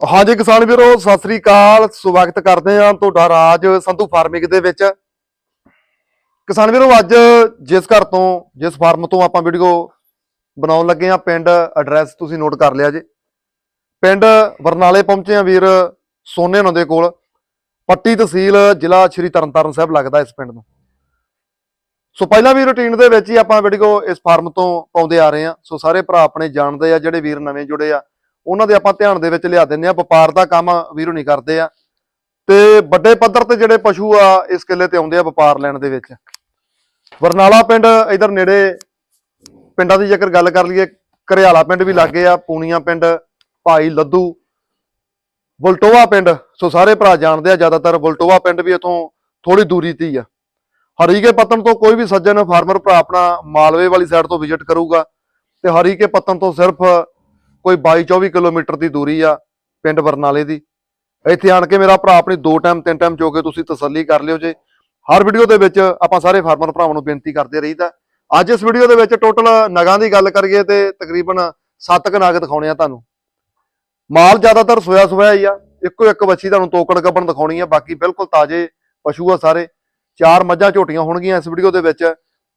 ਹਾਂਜੀ ਕਿਸਾਨ ਵੀਰੋ, ਸਤਿ ਸ੍ਰੀ ਅਕਾਲ। ਸਵਾਗਤ ਕਰਦੇ ਹਾਂ ਤੁਹਾਡਾ ਰਾਜ ਸੰਧੂ ਫਾਰਮਿੰਗ ਦੇ ਵਿੱਚ। ਕਿਸਾਨ ਵੀਰੋ, ਅੱਜ ਜਿਸ ਘਰ ਤੋਂ, ਜਿਸ ਫਾਰਮ ਤੋਂ ਆਪਾਂ ਵੀਡੀਓ ਬਣਾਉਣ ਲੱਗੇ ਆ ਪਿੰਡ ਐਡਰੈਸ ਤੁਸੀਂ ਨੋਟ ਕਰ ਲਿਆ ਜੇ। ਪਿੰਡ ਬਰਨਾਲੇ ਪਹੁੰਚੇ ਆ ਵੀਰ ਸੋਨੇ ਨੰਦੇ ਕੋਲ। ਪੱਟੀ ਤਹਿਸੀਲ ਜ਼ਿਲ੍ਹਾ ਸ਼੍ਰੀ ਤਰਨਤਾਰਨ ਸਾਹਿਬ ਲੱਗਦਾ ਇਸ ਪਿੰਡ ਨੂੰ। ਸੋ ਪਹਿਲਾਂ ਵੀ ਰੁਟੀਨ ਦੇ ਵਿੱਚ ਹੀ ਆਪਾਂ ਵੀਡੀਓ ਇਸ ਫਾਰਮ ਤੋਂ ਪਾਉਂਦੇ ਆ ਰਹੇ ਆ ਸੋ ਸਾਰੇ ਭਰਾ ਆਪਣੇ ਜਾਣਦੇ ਆ ਜਿਹੜੇ ਵੀਰ ਨਵੇਂ ਜੁੜੇ ਆ। ਉਹਨਾਂ ਦੇ ਆਪਾਂ ਧਿਆਨ ਦੇ ਵਿੱਚ ਲਿਆ ਦਿੰਦੇ ਆ ਵਪਾਰ ਦਾ ਕੰਮ ਵੀਰੋ ਨਹੀਂ ਕਰਦੇ ਆ। ਤੇ ਵੱਡੇ ਪੱਧਰ ਤੇ ਜਿਹੜੇ ਪਸ਼ੂ ਆ, ਇਸ ਕਿੱਲੇ ਤੇ ਆਉਂਦੇ ਆ ਵਪਾਰ ਲੈਣ ਦੇ ਵਿੱਚ। ਬਰਨਾਲਾ ਪਿੰਡ ਇਧਰ ਨੇੜੇ ਪਿੰਡਾਂ ਦੀ ਜੇਕਰ ਗੱਲ ਕਰ ਲਈਏ ਘਰਿਆਲਾ ਪਿੰਡ ਵੀ ਲਾਗੇ ਆ ਪੂਨੀਆਂ ਪਿੰਡ, ਭਾਈ ਲੱਦੂ, ਬੁਲਟੋਆ ਪਿੰਡ। ਸੋ ਸਾਰੇ ਭਰਾ ਜਾਣਦੇ ਆ, ਜ਼ਿਆਦਾਤਰ ਬੁਲਟੋਆ ਪਿੰਡ ਵੀ ਇਥੋਂ ਥੋੜੀ ਦੂਰੀ ਤੇ ਹੀ ਆ। ਹਰੀਕੇ ਪੱਤਨ ਤੋਂ ਕੋਈ ਵੀ ਸੱਜਣ ਫਾਰਮਰ ਭਰਾ ਆਪਣਾ ਮਾਲਵੇ ਵਾਲੀ ਸਾਈਡ ਤੋਂ ਵਿਜ਼ਿਟ ਕਰੂਗਾ। ਤੇ ਹਰੀਕੇ ਪੱਤਨ ਤੋਂ ਸਿਰਫ ਕੋਈ 22 24 ਕਿਲੋਮੀਟਰ ਦੀ ਦੂਰੀ ਆ ਪਿੰਡ ਬਰਨਾਲੇ ਦੀ। ਇੱਥੇ ਆਣ ਕੇ ਮੇਰਾ ਭਰਾ ਆਪਣੀ ਦੋ ਟਾਈਮ, ਤਿੰਨ ਟਾਈਮ ਚੋ ਕੇ ਤੁਸੀਂ ਤਸੱਲੀ ਕਰ ਲਿਓ ਜੇ। ਹਰ ਵੀਡੀਓ ਦੇ ਵਿੱਚ ਆਪਾਂ ਸਾਰੇ ਫਾਰਮਰ ਭਰਾਵਾਂ ਨੂੰ ਬੇਨਤੀ ਕਰਦੇ ਰਹੀਦਾ। ਅੱਜ ਇਸ ਵੀਡੀਓ ਦੇ ਵਿੱਚ ਟੋਟਲ ਨਗਾਂ ਦੀ ਗੱਲ ਕਰੀਏ ਤੇ ਤਕਰੀਬਨ 7 ਕ ਨਗ ਦਿਖਾਉਣੇ ਆ ਤੁਹਾਨੂੰ। ਮਾਲ ਜ਼ਿਆਦਾਤਰ ਸੋਇਆ ਸੋਇਆ ਹੀ ਆ। ਇੱਕੋ ਇੱਕ ਵੱਛੀ ਤੁਹਾਨੂੰ ਤੋਕੜ ਗੱਬਣ ਦਿਖਾਉਣੀ ਆ। ਬਾਕੀ ਬਿਲਕੁਲ ਤਾਜ਼ੇ ਪਸ਼ੂ ਆ ਸਾਰੇ। ਚਾਰ ਮੱਝਾਂ ਝੋਟੀਆਂ ਹੋਣਗੀਆਂ ਇਸ ਵੀਡੀਓ ਦੇ ਵਿੱਚ।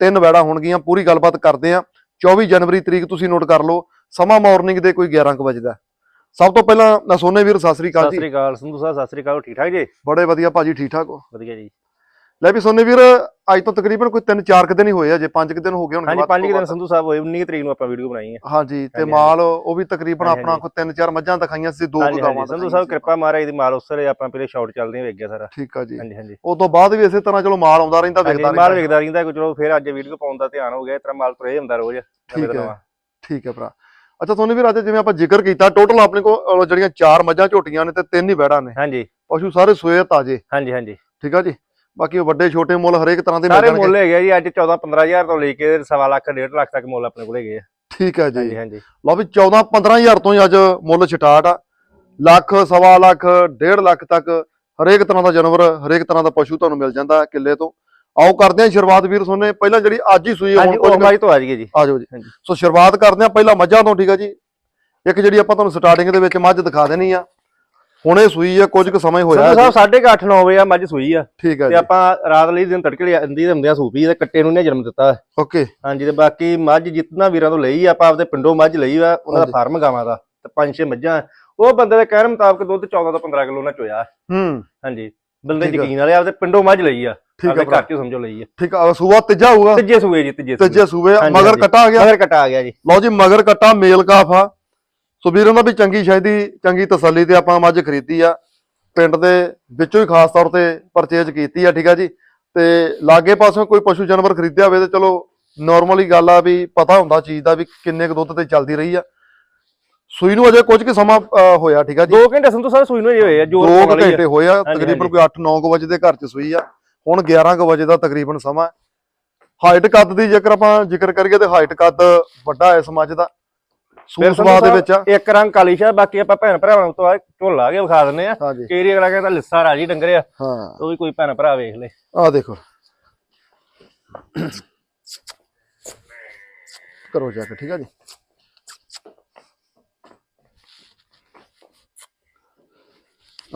ਤਿੰਨ ਵੈੜਾ ਹੋਣਗੀਆਂ। ਪੂਰੀ ਗੱਲਬਾਤ ਕਰਦੇ ਆ। 24 ਜਨਵਰੀ ਤਰੀਕ ਤੁਸੀਂ ਨੋਟ ਕਰ ਲਓ। ਸਮਾਂ ਮਾਰਨਿੰਗ ਦੇ ਕੋਈ 11 ਕੁ ਵਜੇ ਦਾ ਸਭ ਤੋਂ ਪਹਿਲਾਂ ਮੈਂ ਸੋਨੇ ਵੀਰ ਸਤਿ ਸ੍ਰੀ ਅਕਾਲ ਸਤਿ ਜੀ ਸ੍ਰੀ ਅਕਾਲ ਸੰਧੂ ਸਾਹਿਬ ਸਤਿ ਸ੍ਰੀ ਅਕਾਲ ਠੀਕ ਠਾਕ ਜੀ? ਬੜੇ ਵਧੀਆ ਭਾਜੀ ਠੀਕ ਠਾਕ ਹੋ? ਵਧੀਆ ਜੀ। ਲੈ ਵੀ ਸੋਨੇ ਵੀਰ ਅੱਜ ਤੋਂ ਤਕਰੀਬਨ ਕੋਈ 3-4 ਕੁ ਦਿਨ ਹੀ ਹੋਏ ਆ ਜੇ 5 ਕੁ ਦਿਨ ਹੋ ਗਏ ਹੋਣਗੇ ਹਾਂਜੀ ਵੱਧ ਪੰਜ ਤੋਂ ਕੁ ਦਿਨ ਵੱਧ। ਸੰਧੂ ਸਾਹਿਬ ਹੋਏ 19 ਤਰੀਕ ਨੂੰ ਆਪਾਂ ਵੀਡੀਓ ਬਣਾਈ ਹੈ। ਹਾਂਜੀ ਤੇ ਮਾਲ ਉਹ ਵੀ ਤਕਰੀਬਨ ਆਪਣਾ। ਕੋਈ 3-4 ਮੱਝਾਂ ਦਿਖਾਈਆਂ ਸੀ ਦੋ ਗਾਵਾਂ ਹਾਂਜੀ। ਸੰਧੂ ਸਾਹਿਬ। ਕਿਰਪਾ ਮਹਾਰਾਜ ਦੀ ਮਾਲ ਉਸਰੇ ਆਪਾਂ ਪਹਿਲੇ ਸ਼ਾਟ ਚੱਲਦੇ ਵੇਖ ਗਿਆ ਸਾਰਾ। ਠੀਕ ਆ ਜੀ। ਹਾਂਜੀ ਹਾਂਜੀ। ਉਸ ਤੋਂ ਬਾਅਦ ਵੀ ਇਸੇ ਤਰ੍ਹਾਂ ਚਲੋ ਮਾਲ ਆਉਂਦਾ ਰਹਿੰਦਾ ਵੇਖਦਾ ਮਾਲ ਰਹਿੰਦਾ। ਵੇਖਦਾ ਰਹਿੰਦਾ ਚਲੋ ਫਿਰ ਅੱਜ ਵੀਡੀਓ ਪਾਉਣ ਦਾ ਧਿਆਨ ਹੋ ਗਿਆ ਇਸ ਤਰ੍ਹਾਂ ਮਾਲ ਤੁਰੇ ਹੁੰਦਾ ਰੋਜ਼ ਠੀਕ ਹੈ। ਠੀਕ ਹੈ ਭਰਾ। ਅੱਛਾ ਸੋਨੇ ਵੀਰ ਅੱਜ ਜਿਵੇਂ ਆਪਾਂ ਜ਼ਿਕਰ ਕੀਤਾ ਟੋਟਲ ਆਪਣੇ ਕੋਲ ਜਿਹੜੀਆਂ ਚਾਰ ਮੱਝਾਂ ਝੋਟੀਆਂ ਨੇ ਤੇ ਤਿੰਨ ਹੀ ਵੈੜਾਂ ਨੇ। ਹਾਂਜੀ। ਪਸ਼ੂ ਸਾਰੇ ਸੋਏ ਤਾਜ਼ੇ। ਹਾਂਜੀ ਹਾਂਜੀ। ਠੀਕ ਆ ਜੀ? ਬਾਕੀ ਉਹ ਵੱਡੇ ਛੋਟੇ ਮੁੱਲ ਹਰੇਕ ਤਰ੍ਹਾਂ ਦੇ ਮਿਲ ਸਾਰੇ ਜਾਣਗੇ। ਮੁੱਲ ਹੈਗੇ ਜੀ ਅੱਜ 14 15000 ਤੋਂ ਲੈ ਕੇ ਸਵਾ ਲੱਖ ਡੇਢ ਲੱਖ ਤੱਕ ਮੁੱਲ ਆਪਣੇ ਕੋਲ ਹੈਗੇ ਆ। ਠੀਕ ਹੈ ਜੀ। ਹਾਂਜੀ ਹਾਂਜੀ। ਲਓ ਵੀ 14 15000 ਤੋਂ ਹੀ ਅੱਜ ਮੁੱਲ ਛਟਾਟ ਆ। ਲੱਖ ਸਵਾ ਲੱਖ ਡੇਢ ਲੱਖ ਤੱਕ ਹਰੇਕ ਤਰ੍ਹਾਂ ਦਾ ਜਾਨਵਰ ਹਰੇਕ ਤਰ੍ਹਾਂ ਦਾ ਪਸ਼ੂ ਤੁਹਾਨੂੰ ਮਿਲ ਜਾਂਦਾ ਕਿੱਲੇ ਤੋਂ। ਆਓ ਕਰਦੇ ਹਾਂ ਸ਼ੁਰੂਆਤ ਵੀਰ ਸੋਨੇ ਪਹਿਲਾਂ ਜਿਹੜੀ ਅੱਜ ਹੀ ਸੂਈ ਹਾਂਜੀ ਹੁਣ ਉਹ ਮਾਈ ਤੋਂ ਆ ਜਾਈਏ ਜੀ। ਆ ਜਾਓ ਜੀ। ਸੋ ਸ਼ੁਰੂਆਤ ਕਰਦੇ ਹਾਂ ਪਹਿਲਾਂ ਮੱਝਾਂ ਤੋਂ ਠੀਕ ਆ ਜੀ। ਇੱਕ ਜਿਹੜੀ ਆਪਾਂ ਤੁਹਾਨੂੰ ਸਟਾਰਟਿੰਗ ਦੇ ਵਿੱਚ ਮੱਝ ਦਿਖਾ ਦੇਣੀ ਆ। ਹੁਣੇ ਸੂਈ ਆ ਕੁਝ ਕੁ ਸਮਾਂ ਹੋਇਆ। ਸਾਹਿਬ 8:30 9 ਵਜੇ ਆ ਮੱਝ ਸੂਈ ਆ। ਠੀਕ ਹੈ ਤੇ ਆਪਾਂ ਰਾਤ ਲਈ ਦਿਨ ਤੜਕੇ ਲਈ ਅੰਦੀ ਦੇ ਹੁੰਦਿਆਂ ਸੂਪੀ ਤੇ ਕੱਟੇ ਨੂੰ ਨੇ ਜਨਮ ਦਿੱਤਾ। ਓਕੇ। ਹਾਂਜੀ ਤੇ ਬਾਕੀ ਮੱਝ ਜਿੰਨਾ ਵੀਰਾਂ ਤੋਂ ਲਈ ਆ, ਆਪਾਂ ਆਪਦੇ ਪਿੰਡੋਂ ਮੱਝ ਲਈ ਆ ਉਹਨਾਂ ਦਾ। ਫਾਰਮ ਗਾਵਾਂ ਦਾ ਤੇ ਪੰਜ ਛੇ ਮੱਝਾਂ। ਉਹ ਬੰਦੇ ਦੇ ਕਹਿਣ ਮੁਤਾਬਕ ਦੁੱਧ 14 ਤੋਂ 15 ਕਿਲੋ ਨਾਲ ਚੋਇਆ ਹੂੰ। ਹਾਂਜੀ। ਬੰਦੇ ਆ। ਯਕੀਨ ਵਾਲੇ ਆਪਦੇ ਪਿੰਡੋਂ ਮੱਝ ਲਈ ਆ। ਠੀਕ ਹੈ ਘਰ ਚੋਂ ਸਮਝੋ ਲਈ ਆ ਠੀਕ ਆ ਸੂਆ ਤੀਜਾ ਹੋਊਗਾ। ਤੀਜੇ ਸੂਏ ਜੀ ਤੀਜੇ ਤੀਜੇ ਸੂਏ ਮਗਰ। ਕਟਾ ਆ ਗਿਆ। ਮਗਰ ਕਟਾ ਆ ਗਿਆ ਜੀ। ਲਓ ਜੀ ਮਗਰ ਕੱਟਾ ਮੇਲ ਕਾਫ ਆ। ਸੋ ਵੀਰਾਂ ਦਾ ਵੀ ਚੰਗੀ ਸ਼ਾਇਦੀ ਚੰਗੀ ਤਸੱਲੀ ਤੇ ਆਪਾਂ ਮੱਝ ਖਰੀਦੀ ਆ। ਪਿੰਡ ਦੇ ਵਿੱਚੋਂ ਹੀ ਖਾਸ ਤੌਰ ਤੇ ਪਰਚੇਜ ਕੀਤੀ ਆ ਠੀਕ ਆ ਜੀ। ਤੇ ਲਾਗੇ ਪਾਸੋਂ ਕੋਈ ਪਸ਼ੂ ਜਾਨਵਰ ਖਰੀਦਿਆ ਹੋਵੇ ਤੇ ਚਲੋ ਨਾਰਮਲੀ ਗੱਲ ਆ ਵੀ ਪਤਾ ਹੁੰਦਾ ਚੀਜ਼ ਦਾ ਵੀ ਕਿੰਨੇ ਕੁ ਦੁੱਧ ਤੇ ਚੱਲਦੀ ਰਹੀ ਆ। ਸੂਈ ਨੂੰ ਅਜੇ ਕੁਝ ਕੁ ਸਮਾਂ ਹੋਇਆ ਠੀਕ ਆ ਜੀ। 2 ਘੰਟੇ ਸੰਤੂ ਸਾਹਿਬ ਸੂਈ ਨੂੰ ਹੀ ਹੋਏ ਆ ਵਾਲੀ ਆ। ਘੰਟੇ ਹੋਏ ਆ ਤਕਰੀਬਨ। ਕੋਈ 8-9 ਵਜੇ ਦੇ ਘਰ ਚ ਸੂਈ ਆ। ਹੁਣ 11 ਕੁ ਵਜੇ ਦਾ ਤਕਰੀਬਨ ਸਮਾਂ ਹਾਈਟ ਕੱਦ ਦੀ ਜੇਕਰ ਆਪਾਂ ਜ਼ਿਕਰ ਕਰੀਏ ਤੇ ਹਾਈਟ ਕੱਦ ਵੱਡਾ ਹੈ ਸਮਾਜ ਦਾ। ਫਿਰ ਸੂਰ ਸਵਾ ਦੇ ਵਿੱਚ ਇੱਕ ਰੰਗ ਕਾਲੀ ਸ਼ਾ ਬਾਕੀ ਆਪਾਂ ਭੈਣ ਭਰਾਵਾਂ ਤੋਂ ਆ ਝੋਲਾ ਕੇ ਵਿਖਾ ਦਿੰਨੇ ਆ। ਕੇਰੀ ਅਗਲਾ ਕਹਿੰਦਾ ਲਿੱਸਾ ਰਾਜੀ ਡੰਗਰੇ ਆ। ਉਹ ਵੀ ਕੋਈ ਭੈਣ ਭਰਾ ਵੇਖ ਲੇ। ਆ ਦੇਖੋ। ਕਰੋ ਜਾ ਕੇ ਠੀਕ ਆ ਜੀ।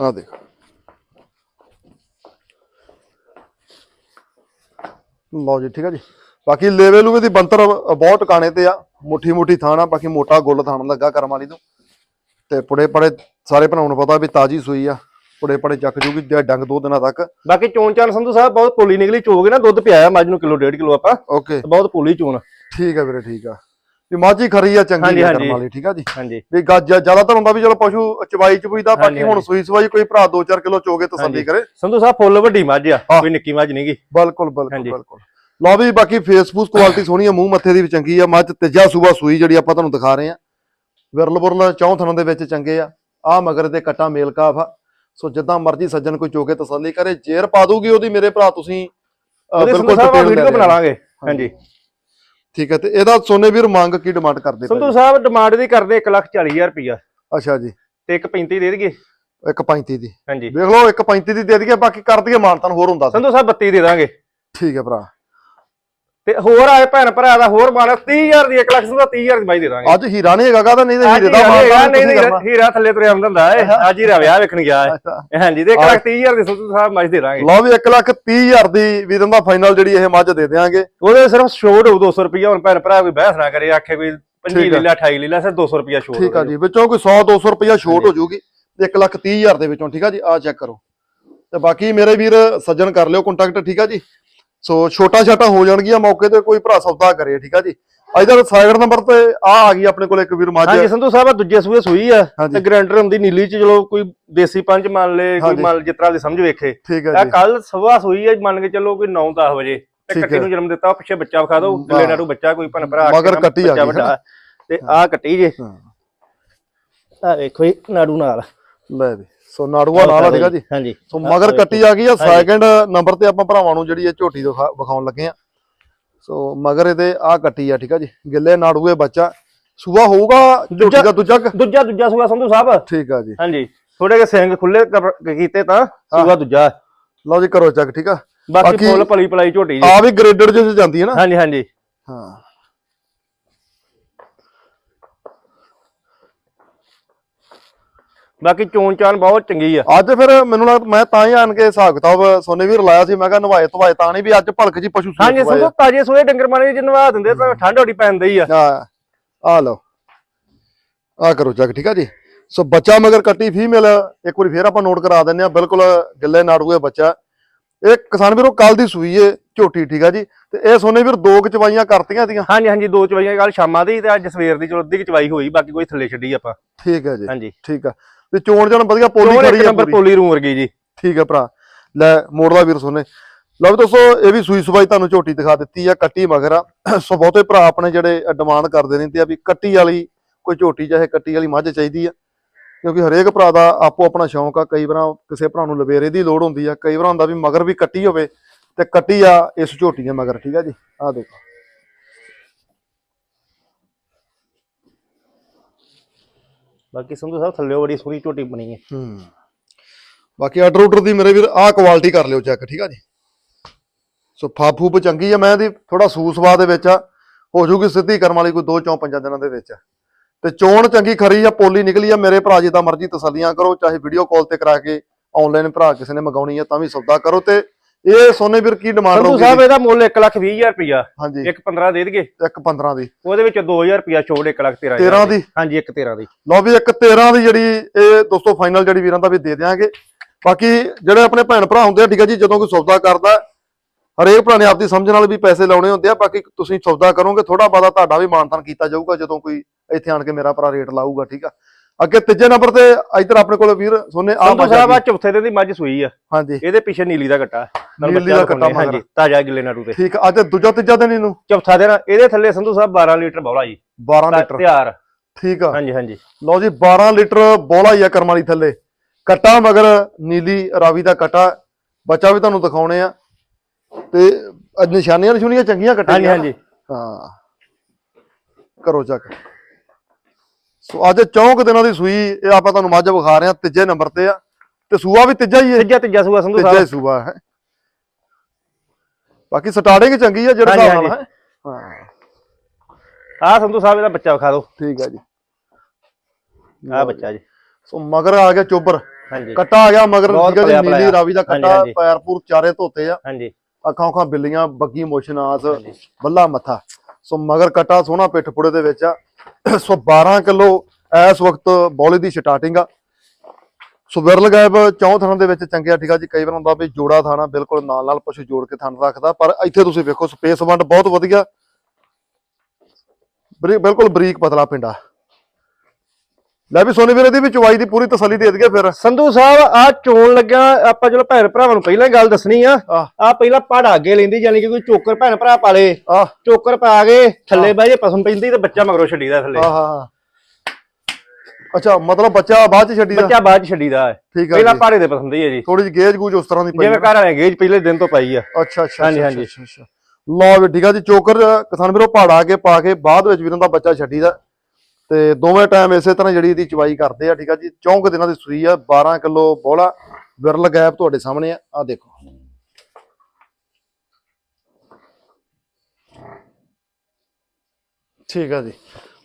ਆ ਦੇਖੋ। ਲਓ ਜੀ ਠੀਕ ਆ ਜੀ। ਬਾਕੀ ਲੇਵੇ ਲੂਵੇ ਦੀ ਬੰਤਰ ਬਹੁਤ ਟਿਕਾਣੇ ਤੇ ਆ। ਮੁੱਠੀ ਮੁੱਠੀ ਥਾਣਾ ਬਾਕੀ ਮੋਟਾ ਗੁੱਲ ਥਾਣ ਲੱਗਾ ਕਰਮ ਵਾਲੀ ਤੋਂ। ਤੇ ਪੁੜੇ ਪੜੇ ਸਾਰੇ ਭਰਾਵਾਂ ਨੂੰ ਪਤਾ ਵੀ ਤਾਜੀ ਸੂਈ ਆ। ਪੁੜੇ ਪੜੇ ਚੱਕ ਜੂਗੀ ਜੇ ਡੰਗ ਦੋ ਦਿਨਾਂ ਤੱਕ। ਬਾਕੀ ਚੋਣ ਚਾਨ ਸੰਧੂ ਸਾਹਿਬ ਬਹੁਤ ਪੋਲੀ ਨਿਕਲੀ ਚੋਗੇ ਨਾ ਦੁੱਧ ਪਿਆਇਆ ਮੱਝ ਨੂੰ ਕਿਲੋ ਡੇਢ ਕਿਲੋ ਆਪਾਂ। ਓਕੇ। ਬਹੁਤ ਪੋਲੀ ਚੋਣ। ਠੀਕ ਆ ਵੀਰੇ ਠੀਕ ਆ। ਵੀ ਮਾਝੀ ਖਰੀ ਆ ਚੰਗੀ। ਕਰਮ ਵਾਲੀ ਠੀਕ ਆ ਜੀ ਹਾਂਜੀ ਵੀ ਗੱਜ ਜ਼ਿਆਦਾਤਰ ਹੁੰਦਾ ਵੀ ਚਲੋ ਪਸ਼ੂ ਚਵਾਈ ਚਬੂਈ ਦਾ ਬਾਕੀ ਹੁਣ। ਸੂਈ ਸਵਾਈ ਕੋਈ ਭਰਾ 2-4 ਕਿਲੋ ਚੋਗੇ ਤਸੱਲੀ। ਕਰੇ ਸੰਧੂ ਸਾਹਿਬ ਫੁੱਲ ਵੱਡੀ ਮੱਝ ਆ। ਕੋਈ ਨਿੱਕੀ ਮੱਝ ਨਹੀਂਗੀ ਬਿਲਕੁਲ ਬਿਲਕੁਲ। ਬਿਲਕੁਲ ਲਓ ਵੀ ਬਾਕੀ ਫੇਸਬੁੱਕ ਕੁਆਲਿਟੀ ਸੋਹਣੀ ਆ ਮੂੰਹ ਮੱਥੇ ਦੀ ਵੀ ਚੰਗੀ ਆ ਮੱਝ ਤੀਜਾ ਸੂਬਾ ਸੂਈ ਜਿਹੜੀ ਆਪਾਂ ਤੁਹਾਨੂੰ ਦਿਖਾ ਰਹੇ ਆ ਵਿਰਲ ਬੁਰਲ ਚੌਂ ਥਣਾਂ ਦੇ ਵਿੱਚ ਚੰਗੇ ਆ ਆ ਮਗਰ ਤੇ ਕਟਾ ਮੇਲ ਕਾਫ ਆ ਸੋ ਜਿੱਦਾਂ ਮਰਜ਼ੀ ਸੱਜਣ ਕੋਈ ਚੋਕੇ ਤਸੱਲੀ ਕਰੇ ਜੇਰ ਪਾ ਦੂਗੀ ਉਹਦੀ ਮੇਰੇ ਭਰਾ ਤੁਸੀਂ ਅਹ, ਉਹਦੇ ਸੰਧੂ ਸਾਹਿਬ detail ਲੈ ਵੀਡੀਓ ਬਣਾ। ਲਾਂਗੇ ਹਾਂਜੀ ਠੀਕ ਹੈ ਤੇ ਇਹਦਾ ਸੋਨੇ ਵੀਰ ਮੰਗ ਕੀ ਡਿਮਾਂਡ ਕਰਦੇ ਸੰਧੂ? ਸਾਹਿਬ ਡਿਮਾਂਡ ਦੀ ਕਰਦੇ 140000 ਰੁਪਇਆ ਅੱਛਾ ਜੀ। ਤੇ ਇੱਕ 35 ਦੇ ਦੇਗੇ ਇੱਕ 35 ਦੀ। ਹਾਂਜੀ। ਵੇਖ ਲਓ ਇੱਕ 35 ਦੀ ਦੇ ਦਈਏ ਬਾਕੀ ਕਰ ਦਈਏ ਮਾਨਤਨ ਹੋਰ ਹੁੰਦਾ। ਸੰਧੂ ਸਾਹਿਬ 32 ਦੇ ਦਾਂਗੇ। ਠੀਕ ਹੈ ਭਰਾ। ਤੇ ਹੋਰ ਆਏ ਭੈਣ ਭਰਾ ਦਾ ਹੋਰ ਮਾਰਾ 30000 ਦੀ 1 ਲੱਖ ਦਾ 30000 ਦੀ ਬਾਈ ਦੇ ਦਾਂਗੇ। ਅੱਜ ਹੀਰਾ ਨਹੀਂ ਹੈਗਾ ਤਾਂ ਨਹੀਂ ਤੇ ਹੀਰੇ ਦਾ ਮਾਨ ਨਹੀਂ ਨਹੀਂ ਹੀਰਾ ਥੱਲੇ ਤੁਰਿਆ ਆਉਂਦਾ ਹੁੰਦਾ ਏ। ਅੱਜ ਹੀਰਾ ਵਿਆਹ ਵੇਖਣ ਗਿਆ ਏ। ਹਾਂਜੀ ਤੇ 1 ਲੱਖ 30000 ਦੀ ਸੰਧੂ ਸਾਹਿਬ ਮੱਝ ਦੇ ਦਾਂਗੇ। ਲਓ ਵੀ 1 ਲੱਖ 30 ਹਜ਼ਾਰ ਦੀ ਵੀਰਾਂ ਦਾ ਫਾਈਨਲ ਜਿਹੜੀ ਇਹ ਮੱਝ ਦੇ ਦੇਾਂਗੇ ਉਹਦੇ ਸਿਰਫ ਛੋਟ ਹੋਊ 200 ਰੁਪਿਆ ਹੁਣ ਭੈਣ ਭਰਾ ਕੋਈ ਬਹਿਸ ਨਾ ਕਰੇ ਆਖੇ ਕੋਈ 25 ਠੀਕ ਆ। ਲੈ ਲੈ 28 ਲੈ ਲੈ ਸਿਰ 200 ਰੁਪਿਆ ਛੋਟ ਠੀਕ ਆ ਜੀ ਵਿੱਚੋਂ ਕੋਈ 100 200 ਰੁਪਇਆ ਛੋਟ ਹੋ ਜਾਊਗੀ 1 ਲੱਖ 30 ਹਜ਼ਾਰ ਦੇ ਵਿੱਚੋਂ ਠੀਕ ਆ ਜੀ ਆ ਚੈੱਕ ਕਰੋ। ਤੇ ਬਾਕੀ ਮੇਰੇ ਵੀਰ ਸੱਜਣ ਕਰ ਲਿਓ ਕੰਟੈਕਟ ਠੀਕ ਆ ਜੀ। ਸੋ ਛੋਟਾ ਛਾਟਾ ਹੋ ਜਾਣਗੀਆਂ ਮੌਕੇ ਤੇ ਕੋਈ ਭਰਾ ਸੌਦਾ ਕਰੇ ਠੀਕ ਆ ਜੀ ਦਾ ਸਾਈਡ ਨੰਬਰ ਤੇ ਆ ਆ ਗਈ ਆਪਣੇ ਕੋਲ ਇੱਕ ਵੀਰ ਮੱਝ ਹਾਂਜੀ ਸੰਧੂ ਸਾਹਿਬ ਦੂਜੇ ਸੂਏ ਸੂਈ ਆ। ਤੇ ਗਰੈਂਡਰ ਹੁੰਦੀ ਨੀਲੀ ਚ ਚਲੋ ਕੋਈ ਦੇਸੀ ਪੰਜ ਮੰਨ ਲੇ ਕੋਈ। ਮੰਨ ਜਿਸ ਤਰ੍ਹਾਂ ਦੀ ਸਮਝ ਵੇਖੇ ਆ ਕੱਲ ਸਵੇਰ ਸੂਈ ਆ ਮੰਨ ਕੇ ਚੱਲੋ ਕੋਈ 9-10 ਵਜੇ ਤੇ ਕੱਟੀ। ਨੂੰ ਜਨਮ ਦਿੱਤਾ ਪਿੱਛੇ ਬੱਚਾ ਵਿਖਾ ਦਿਓ ਵਾਹ। ਗੱਲੇ ਨਾੜੂ ਬੱਚਾ ਕੋਈ ਭੈਣ ਭਰਾ ਮਗਰ ਕੱਟੀ ਆ ਗਈ। ਤੇ ਆ ਕੱਟੀ ਜੇ। ਆ ਵੇਖੋ ਜੀ ਨਾੜੂ ਨਾਲ ਲੈ ਵੀ ਸੋ ਨਾੜੂਆ ਨਾਲ ਆ ਠੀਕ ਜੀ। ਹਾਂਜੀ। ਸੋ ਮਗਰ ਕੱਟੀ ਆ ਗਈ ਆ ਸੈਕੰਡ ਨੰਬਰ ਤੇ ਆਪਾਂ ਭਰਾਵਾਂ ਨੂੰ ਜਿਹੜੀ ਇਹ ਝੋਟੀ ਵਿਖਾਉਣ ਲੱਗੇ ਆ। ਸੋ ਮਗਰ ਇਹਦੇ ਆ ਕੱਟੀ ਆ ਠੀਕ ਆ ਜੀ। ਗਿੱਲੇ ਨਾੜੂਏ ਬੱਚਾ। ਸੂਆ ਹੋਊਗਾ ਝੋਟੀ ਦਾ ਦੂਜਾ ਕੁ? ਦੂਜਾ ਦੂਜਾ ਸੂਆ ਸੰਧੂ ਸਾਹਿਬ? ਠੀਕ ਆ ਜੀ। ਹਾਂਜੀ। ਥੋੜੇ ਜਿਹੇ ਸਿੰਘ ਖੁੱਲੇ ਕੀਤੇ ਤਾਂ ਸੂਆ ਦੂਜਾ। ਲਓ ਜੀ ਕਰੋ ਚੈੱਕ ਠੀਕ ਆ। ਬਾਕੀ ਫੁੱਲ ਪਲੀ ਪਲਾਈ ਝੋਟੀ ਜੀ। ਆ ਵੀ ਗ੍ਰੇਡਡ ਜਿਸ ਜਾਂਦੀ ਹੈ ਨਾ। ਹਾਂਜੀ ਹਾਂਜੀ। ਹਾਂ। ਬਾਕੀ ਚੋਣ ਚਾਨ ਬਹੁਤ ਚੰਗੀ ਆ। ਅੱਜ ਫਿਰ ਮੈਨੂੰ ਲੱਗ ਮੈਂ ਤਾਂ ਹੀ ਆਣ ਕੇ ਹਿਸਾਬ ਕਿਤਾਬ ਸੋਨੇ ਵੀਰ ਲਾਇਆ ਸੀ ਮੈਂ ਕਿਹਾ ਨਵਾਏ ਧਵਾਏ ਤਾਂ ਨਹੀਂ ਵੀ ਅੱਜ ਭਲਕ ਜੀ ਪਸ਼ੂ ਹਾਂਜੀ ਸੰਧੂ ਤਾਜੇ ਸੋਏ ਡੰਗਰ ਮਾਰੇ ਜੇ ਨਵਾ ਦਿੰਦੇ ਤਾਂ ਠੰਡ ਹੋੜੀ ਪੈਂਦੀ ਆ। ਆ ਆ ਲਓ। ਆ ਕਰੋ ਚੈੱਕ ਠੀਕ ਆ ਜੀ? ਸੋ ਬੱਚਾ ਮਗਰ ਕੱਟੀ ਫੀਮੇਲ ਇੱਕ ਵਾਰੀ ਫੇਰ ਆਪਾਂ ਨੋਟ ਕਰਾ ਦਿੰਨੇ ਆ ਬਿਲਕੁਲ ਗਿੱਲੇ ਨਾੜੂਏ ਬੱਚਾ। ਇਹ ਕਿਸਾਨ ਵੀਰੋ ਕੱਲ ਦੀ ਸੂਈ ਏ ਝੋਟੀ ਠੀਕ ਆ ਜੀ? ਤੇ ਇਹ ਸੋਨੇ ਵੀਰ ਦੋ ਚਵਾਈਆਂ ਕਰਤੀਆਂ ਦੀਆਂ ਹਾਂਜੀ ਹਾਂਜੀ ਦੋ ਚਵਾਈਆਂ ਕੱਲ ਸ਼ਾਮਾਂ ਦੀ ਤੇ ਅੱਜ ਸਵੇਰ ਦੀ ਚਲੋ ਅੱਧੀ ਚਵਾਈ ਹੋਈ ਬਾਕੀ ਕੋਈ ਥੱਲੇ ਛੱਡੀ ਆਪਾਂ। ਠੀਕ ਹੈ ਜੀ ਹਾਂਜੀ। ਠੀਕ ਆ। ਤੇ ਚੋਣ ਜਣ ਵਧੀਆ ਪੋਲੀ ਖੜੀ ਇੱਕ ਆ ਨੰਬਰ। ਪੋਲੀ ਰੂਮ ਵਰਗੀ ਜੀ। ਠੀਕ ਹੈ ਭਰਾ। ਲੈ ਮੋੜਦਾ ਵੀਰ ਸੋਨੇ। ਲਓ ਦੋਸਤੋ ਇਹ ਵੀ ਸੂਈ ਸਵਾਈ ਤੁਹਾਨੂੰ ਝੋਟੀ ਦਿਖਾ ਦਿੱਤੀ ਆ ਕੱਟੀ ਮਗਰ ਆ। ਸੋ ਬਹੁਤੇ ਭਰਾ ਆਪਣੇ ਜਿਹੜੇ ਡਿਮਾਂਡ ਕਰਦੇ ਰਹਿੰਦੇ ਆ ਵੀ ਕੱਟੀ ਵਾਲੀ ਕੋਈ ਝੋਟੀ ਚਾਹੇ ਕੱਟੀ ਵਾਲੀ ਮੱਝ ਚਾਹੀਦੀ ਆ। ਕਿਉਂਕਿ ਹਰੇਕ ਭਰਾ ਦਾ ਆਪੋ ਆਪਣਾ ਸ਼ੌਂਕ ਆ ਕਈ ਵਾਰਾਂ ਕਿਸੇ ਭਰਾ ਨੂੰ ਲਵੇਰੇ ਦੀ ਲੋੜ ਹੁੰਦੀ ਆ ਕਈ ਵਾਰਾਂ ਹੁੰਦਾ ਵੀ ਮਗਰ ਵੀ ਕੱਟੀ ਹੋਵੇ ਤੇ ਕੱਟੀ ਆ ਇਸ ਝੋਟੀ ਦੇ ਮਗਰ ਠੀਕ ਆ ਜੀ? ਆਹ ਦੇਖੋ। ਬਾਕੀ ਸੰਧੂ ਸਾਹਿਬ ਥੱਲੇ ਬੜੀ ਸੋਹਣੀ ਝੋਟੀ ਬਣੀ ਹੈ। ਹੂੰ। ਬਾਕੀ ਆਰਡਰ ਆਰਡਰ ਦੀ ਮੇਰੇ ਵੀਰ, ਆਹ ਕੁਆਲਿਟੀ ਕਰ ਲਿਓ ਚੈੱਕ ਠੀਕ ਆ ਜੀ? ਸੋ ਫਾਫੂਪ ਚੰਗੀ ਆ, ਮੈਂ ਇਹਦੀ ਥੋੜਾ ਸੂਸਵਾ ਦੇ ਵਿੱਚ ਆ। ਹੋ ਜੂਗੀ ਸਿੱਧੀ ਕਰਮ ਵਾਲੀ ਕੋਈ 2 4 5 ਦਿਨਾਂ ਦੇ ਵਿੱਚ। ਤੇ ਚੋਣ ਚੰਗੀ ਖਰੀ ਆ, ਪੋਲੀ ਨਿਕਲੀ ਆ, ਮੇਰੇ ਭਰਾ ਜੀ ਦਾ ਮਰਜ਼ੀ ਤਸੱਲੀਆਂ ਕਰੋ, ਚਾਹੇ ਵੀਡੀਓ ਕਾਲ ਤੇ ਕਰਾ ਕੇ ਆਨਲਾਈਨ ਭਰਾ ਕਿਸੇ ਨੇ ਮੰਗਾਉਣੀ ਆ, ਤਾਂ ਵੀ ਸੌਦਾ ਕਰੋ ਤੇ ਇਹ ਸੋਨੇ ਵੀਰ ਕੀ ਡਿਮਾਂਡ ਸੰਧੂ ਹੋਊਗੀ ਸਾਹਿਬ ਇਹਦਾ ਮੁੱਲ 1 ਲੱਖ 20 ਹਜ਼ਾਰ ਰੁਪਇਆ ਹਾਂਜੀ। ਇੱਕ 15 ਦੇ ਦੇਗੇ ਇੱਕ 15 ਦੀ। ਉਹਦੇ ਵਿੱਚ 2000 ਰੁਪਇਆ ਛੋੜ 1 ਲੱਖ 13 13 ਦੀ। ਹਾਂਜੀ ਇੱਕ 13 ਦੀ। ਲਓ ਵੀ ਇੱਕ 13 ਦੀ ਜਿਹੜੀ ਇਹ ਦੋਸਤੋ ਫਾਈਨਲ ਜਿਹੜੀ ਵੀਰਾਂ ਦਾ ਵੀ ਦੇ ਦਿਆਂਗੇ। ਬਾਕੀ ਜਿਹੜੇ ਆਪਣੇ ਭੈਣ ਭਰਾ ਹੁੰਦੇ ਆ ਠੀਕ ਹੈ ਜੀ ਜਦੋਂ ਕੋਈ ਸੌਦਾ ਕਰਦਾ ਹਰੇਕ ਭਰਾ ਨੇ ਆਪਦੀ ਸਮਝ ਨਾਲ ਵੀ ਪੈਸੇ ਲਾਉਣੇ ਹੁੰਦੇ ਆ। ਬਾਕੀ ਤੁਸੀਂ ਸੌਦਾ ਕਰੋਗੇ ਥੋੜਾ ਬਾਦਾ ਤੁਹਾਡਾ ਵੀ ਮਾਨਤਾਨ ਕੀਤਾ ਜਾਊਗਾ ਜਦੋਂ ਕੋਈ ਇੱਥੇ ਆਣ ਕੇ ਮੇਰਾ ਭਰਾ ਰੇਟ ਲਾਊਗਾ ਠੀਕ ਆ। ਅੱਗੇ ਤੀਜੇ ਨੰਬਰ ਤੇ ਇੱਧਰ ਆਪਣੇ ਕੋਲ ਵੀਰ ਸੋਨੇ ਆ ਸੰਧੂ ਸਾਹਿਬ ਆ ਚੌਥੇ ਦਿਨ ਦੀ ਮੱਝ ਸੂਈ ਆ। ਹਾਂਜੀ। ਇਹਦੇ ਪਿੱਛੇ ਨੀਲੀ ਦਾ ਕੱਟਾ ਨਾਲ ਦਾ ਕੱਟਾ ਹਾਂਜੀ ਤਾਜ਼ਾ ਗਿੱਲੇ ਨਾੜੂ ਤੇ। ਠੀਕ ਅੱਜ ਦੂਜਾ ਤੀਜਾ ਦਿਨ ਇਹਨੂੰ? ਚੌਥਾ ਦਿਨ ਇਹਦੇ ਥੱਲੇ ਸੰਧੂ ਸਾਹਿਬ 12 ਲੀਟਰ ਬੌਲਾ ਜੀ। 12 ਲੀਟਰ। ਤਿਆਰ। ਠੀਕ ਆ। ਹਾਂਜੀ ਹਾਂਜੀ। ਲਓ ਜੀ 12 ਲੀਟਰ ਬੋਲਾ ਹੀ ਆ ਕਰਮ ਵਾਲੀ ਥੱਲੇ। ਕੱਟਾ ਮਗਰ ਨੀਲੀ ਰਾਵੀ ਦਾ ਕੱਟਾ ਬੱਚਾ ਵੀ ਤੁਹਾਨੂੰ ਦਿਖਾਉਣੇ ਆ। ਤੇ ਅੱਜ ਨਿਸ਼ਾਨੀਆਂ ਨਿਸ਼ੂਨੀਆਂ ਚੰਗੀਆਂ ਕੱਟੀਆਂ ਹਾਂਜੀ ਹਾਂਜੀ। ਹਾਂ। ਕਰੋ ਚੱਕ। ਸੋ ਅੱਜ ਚੌਂਕ ਦਿਨਾਂ ਦੀ ਸੂਈ ਇਹ ਆਪਾਂ ਤੁਹਾਨੂੰ ਮੱਝ ਵਿਖਾ ਰਹੇ ਆ ਤੀਜੇ ਨੰਬਰ ਤੇ ਆ। ਤੇ ਸੂਆ ਵੀ ਤੀਜਾ ਹੀ ਹੈ। ਤੀਜਾ ਤੀਜਾ ਸੂਆ ਸੰਧੂ ਤੀਜਾ ਹੀ ਸਾਹਿਬ। ਸੂਆ ਹੈ। ਬਾਕੀ ਸਟਾਰਟਿੰਗ ਚੰਗੀ ਆ ਜਿਹੜੇ ਹਾਂਜੀ, ਹਿਸਾਬ ਨਾਲ ਹੈ। ਹਾਂ। ਆ ਸੰਧੂ ਸਾਹਿਬ ਇਹਦਾ ਬੱਚਾ ਵਿਖਾ ਦਿਓ। ਠੀਕ ਹੈ ਜੀ। ਆ ਬੱਚਾ ਜੀ। ਸੋ ਮਗਰ ਆ ਗਿਆ ਚੋਬਰ। ਹਾਂਜੀ। ਕੱਟਾ ਆ ਗਿਆ ਮਗਰ ਠੀਕ ਹੈ ਜੀ ਨੀਲੀ। ਰਾਵੀ ਦਾ ਕੱਟਾ। ਪੈਰਪੂਰ ਚਾਰੇ ਧੋਤੇ ਆ। ਹਾਂਜੀ। ਅੱਖਾਂ ਅੱਖਾਂ ਬਿੱਲੀਆਂ ਬੱਗੀ ਮੋਸ਼ਨਾਸ ਹਾਂਜੀ। ਬੱਲਾ ਮੱਥਾ। ਸੋ ਮਗਰ ਕਟਾ ਸੋਹਣਾ ਪਿੱਠ ਪੁੜੇ ਦੇ ਵਿੱਚ ਆ। ਸੋ 12 ਕਿਲੋ ਇਸ ਵਕਤ ਬੌਲੇ ਦੀ ਸਟਾਰਟਿੰਗ ਆ। ਸੋ ਵਿਰਲ ਗਾਇਬ ਚੌਂ ਥਾਣਾ ਦੇ ਵਿੱਚ ਚੰਗਿਆ ਠੀਕ ਆ ਜੀ। ਕਈ ਵਾਰ ਹੁੰਦਾ ਵੀ ਜੋੜਾ ਥਾਣਾ ਬਿਲਕੁਲ ਨਾਲ ਨਾਲ ਪਸ਼ੂ ਜੋੜ ਕੇ ਥਣ ਰੱਖਦਾ, ਪਰ ਇੱਥੇ ਤੁਸੀਂ ਵੇਖੋ, ਸਪੇਸ ਵੰਡ ਬਹੁਤ ਵਧੀਆ। ਬਰੀ- ਬਿਲਕੁਲ ਬਰੀਕ ਪਤਲਾ ਪਿੰਡਾ ਲੈ ਵੀ ਸੋਨੇ ਵੀਰੇ ਦੀ ਵੀ ਚਵਾਈ ਦੀ ਪੂਰੀ ਤਸੱਲੀ ਦੇ ਦਈਏ ਫਿਰ। ਸੰਧੂ ਸਾਹਿਬ ਆ ਚੋਣ ਲੱਗਾ ਆਪਾਂ ਚਲੋ ਭੈਣ ਭਰਾਵਾਂ ਨੂੰ ਪਹਿਲਾਂ ਹੀ ਗੱਲ ਦੱਸਣੀ ਆ। ਆ ਪਹਿਲਾਂ ਪਹਾੜਾ ਅੱਗੇ ਲੈਂਦੀ ਜਾਨੀ ਕਿ ਕੋਈ ਚੋਕਰ ਭੈਣ ਭਰਾ ਪਾਲੇ। ਆਹ। ਚੋਕਰ ਪਾ ਕੇ ਥੱਲੇ ਬਹਿ ਜੇ ਪਸਮ ਪੈਂਦੀ ਤੇ ਬੱਚਾ ਮਗਰੋਂ ਛੱਡੀਦਾ ਥੱਲੇ। ਆਹ ਹਾਂ ਅੱਛਾ ਮਤਲਬ ਬੱਚਾ ਬਾਅਦ ਚ ਛੱਡੀ ਦਾ? ਬੱਚਾ ਬਾਅਦ ਚ ਛੱਡੀਦਾ ਹੈ। ਠੀਕ ਆ ਪਹਿਲਾਂ ਜੀ ਪਹਾੜੇ ਦੇ ਪਸੰਦ ਹੀ ਹੈ ਜੀ। ਥੋੜੀ ਜਿਹੀ ਗੇਜ ਗੂਜ ਉਸ ਤਰ੍ਹਾਂ ਦੀ ਪਈ ਜਿਵੇਂ ਘਰ ਵਾਲੇ ਗੇਜ ਪਹਿਲੇ ਦਿਨ ਤੋਂ ਪਾਈ ਆ। ਅੱਛਾ ਅੱਛਾ ਹਾਂਜੀ, ਹਾਂਜੀ। ਲਓ ਵੀ ਠੀਕ ਆ ਜੀ ਚੋਕਰ ਕਿਸਾਨ ਵੀਰੋ ਪਹਾੜਾ ਕੇ ਪਾ ਕੇ ਬਾਅਦ ਵਿੱਚ ਵੀਰਾਂ ਦਾ ਬੱਚਾ ਛੱਡੀਦਾ ਤੇ ਦੋਵੇਂ ਟਾਈਮ ਇਸੇ ਤਰ੍ਹਾਂ ਜਿਹੜੀ ਇਹਦੀ ਚਵਾਈ ਕਰਦੇ ਆ ਠੀਕ ਆ ਜੀ? ਚੌਂਕ ਦਿਨਾਂ ਦੀ ਸੂਈ ਆ 12 ਕਿਲੋ ਬੋਲਾ ਵਿਰਲ ਗੈਪ ਤੁਹਾਡੇ ਸਾਹਮਣੇ ਆ ਆ ਦੇਖੋ। ਠੀਕ ਆ ਜੀ।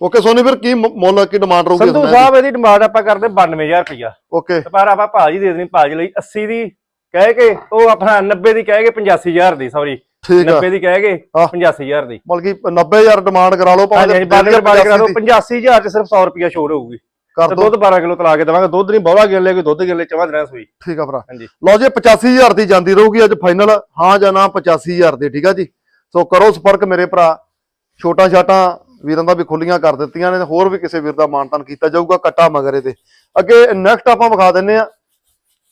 ਓਕੇ ਸੋਨੀ ਫਿਰ ਕੀ ਮੁੱਲ ਕੀ ਡਿਮਾਂਡ ਰਹੂਗੀ ਸੰਧੂ ਸਾਹਿਬ ਇਹਦੀ ਡਿਮਾਂਡ ਆਪਾਂ ਕਰਦੇ 92000 ਰੁਪਇਆ ਓਕੇ। ਤੇ ਪਰ ਆਪਾਂ ਭਾਜੀ ਦੇ ਦੇਣੀ ਭਾਜੀ ਲਈ 80 ਦੀ ਕਹਿ ਕੇ ਉਹ ਆਪਣਾ 90 ਦੀ ਕਹਿ ਕੇ 85000 ਦੀ ਸੌਰੀ ਠੀਕ ਆ। 90 ਦੀ ਕਹਿ ਆਹ। 85000 ਦੀ। ਮਤਲਬ ਕਿ 90000 ਡਿਮਾਂਡ ਕਰਾ ਲਓ ਹਾਂਜੀ ਹਾਂਜੀ ਬਾਅਦ ਵਿੱਚ ਬਾਅਦ ਕਰਾ ਦਿਓ 85 85000 ਚ ਸਿਰਫ 100 ਰੁਪਇਆ ਛੋੜ ਹੋਊਗੀ ਕਰ ਤੇ ਦੋ। ਦੁੱਧ 12 ਕਿਲੋ ਤਲਾ ਕੇ ਦੇਵਾਂਗੇ ਦੁੱਧ ਨਹੀਂ ਬਹੁਤਾ ਗਿੱਲੇ ਕੋਈ ਦੁੱਧ ਗਿੱਲੇ ਚਵਾ ਦੇਣਾ ਸੂਈ। ਠੀਕ ਆ ਭਰਾ। ਹਾਂਜੀ। ਲਓ ਜੀ 85000 ਦੀ ਜਾਂਦੀ ਰਹੂਗੀ ਅੱਜ ਫਾਈਨਲ ਹਾਂ ਜਾਂ ਨਾ 85000 ਦੀ ਠੀਕ ਆ ਜੀ? ਸੋ ਕਰੋ ਸੰਪਰਕ ਮੇਰੇ ਭਰਾ। ਛੋਟਾ ਛਾਟਾ ਵੀਰਾਂ ਦਾ ਵੀ ਖੁੱਲੀਆਂ ਕਰ ਦਿੱਤੀਆਂ ਨੇ ਤੇ ਹੋਰ ਵੀ ਕਿਸੇ ਵੀਰ ਦਾ ਮਾਨਤਾਨ ਕੀਤਾ ਜਾਊਗਾ ਕੱਟਾ ਮਗਰੇ ਤੇ। ਅੱਗੇ ਨੈਕਸਟ ਆਪਾਂ ਵਿਖਾ ਦਿੰਨੇ ਆ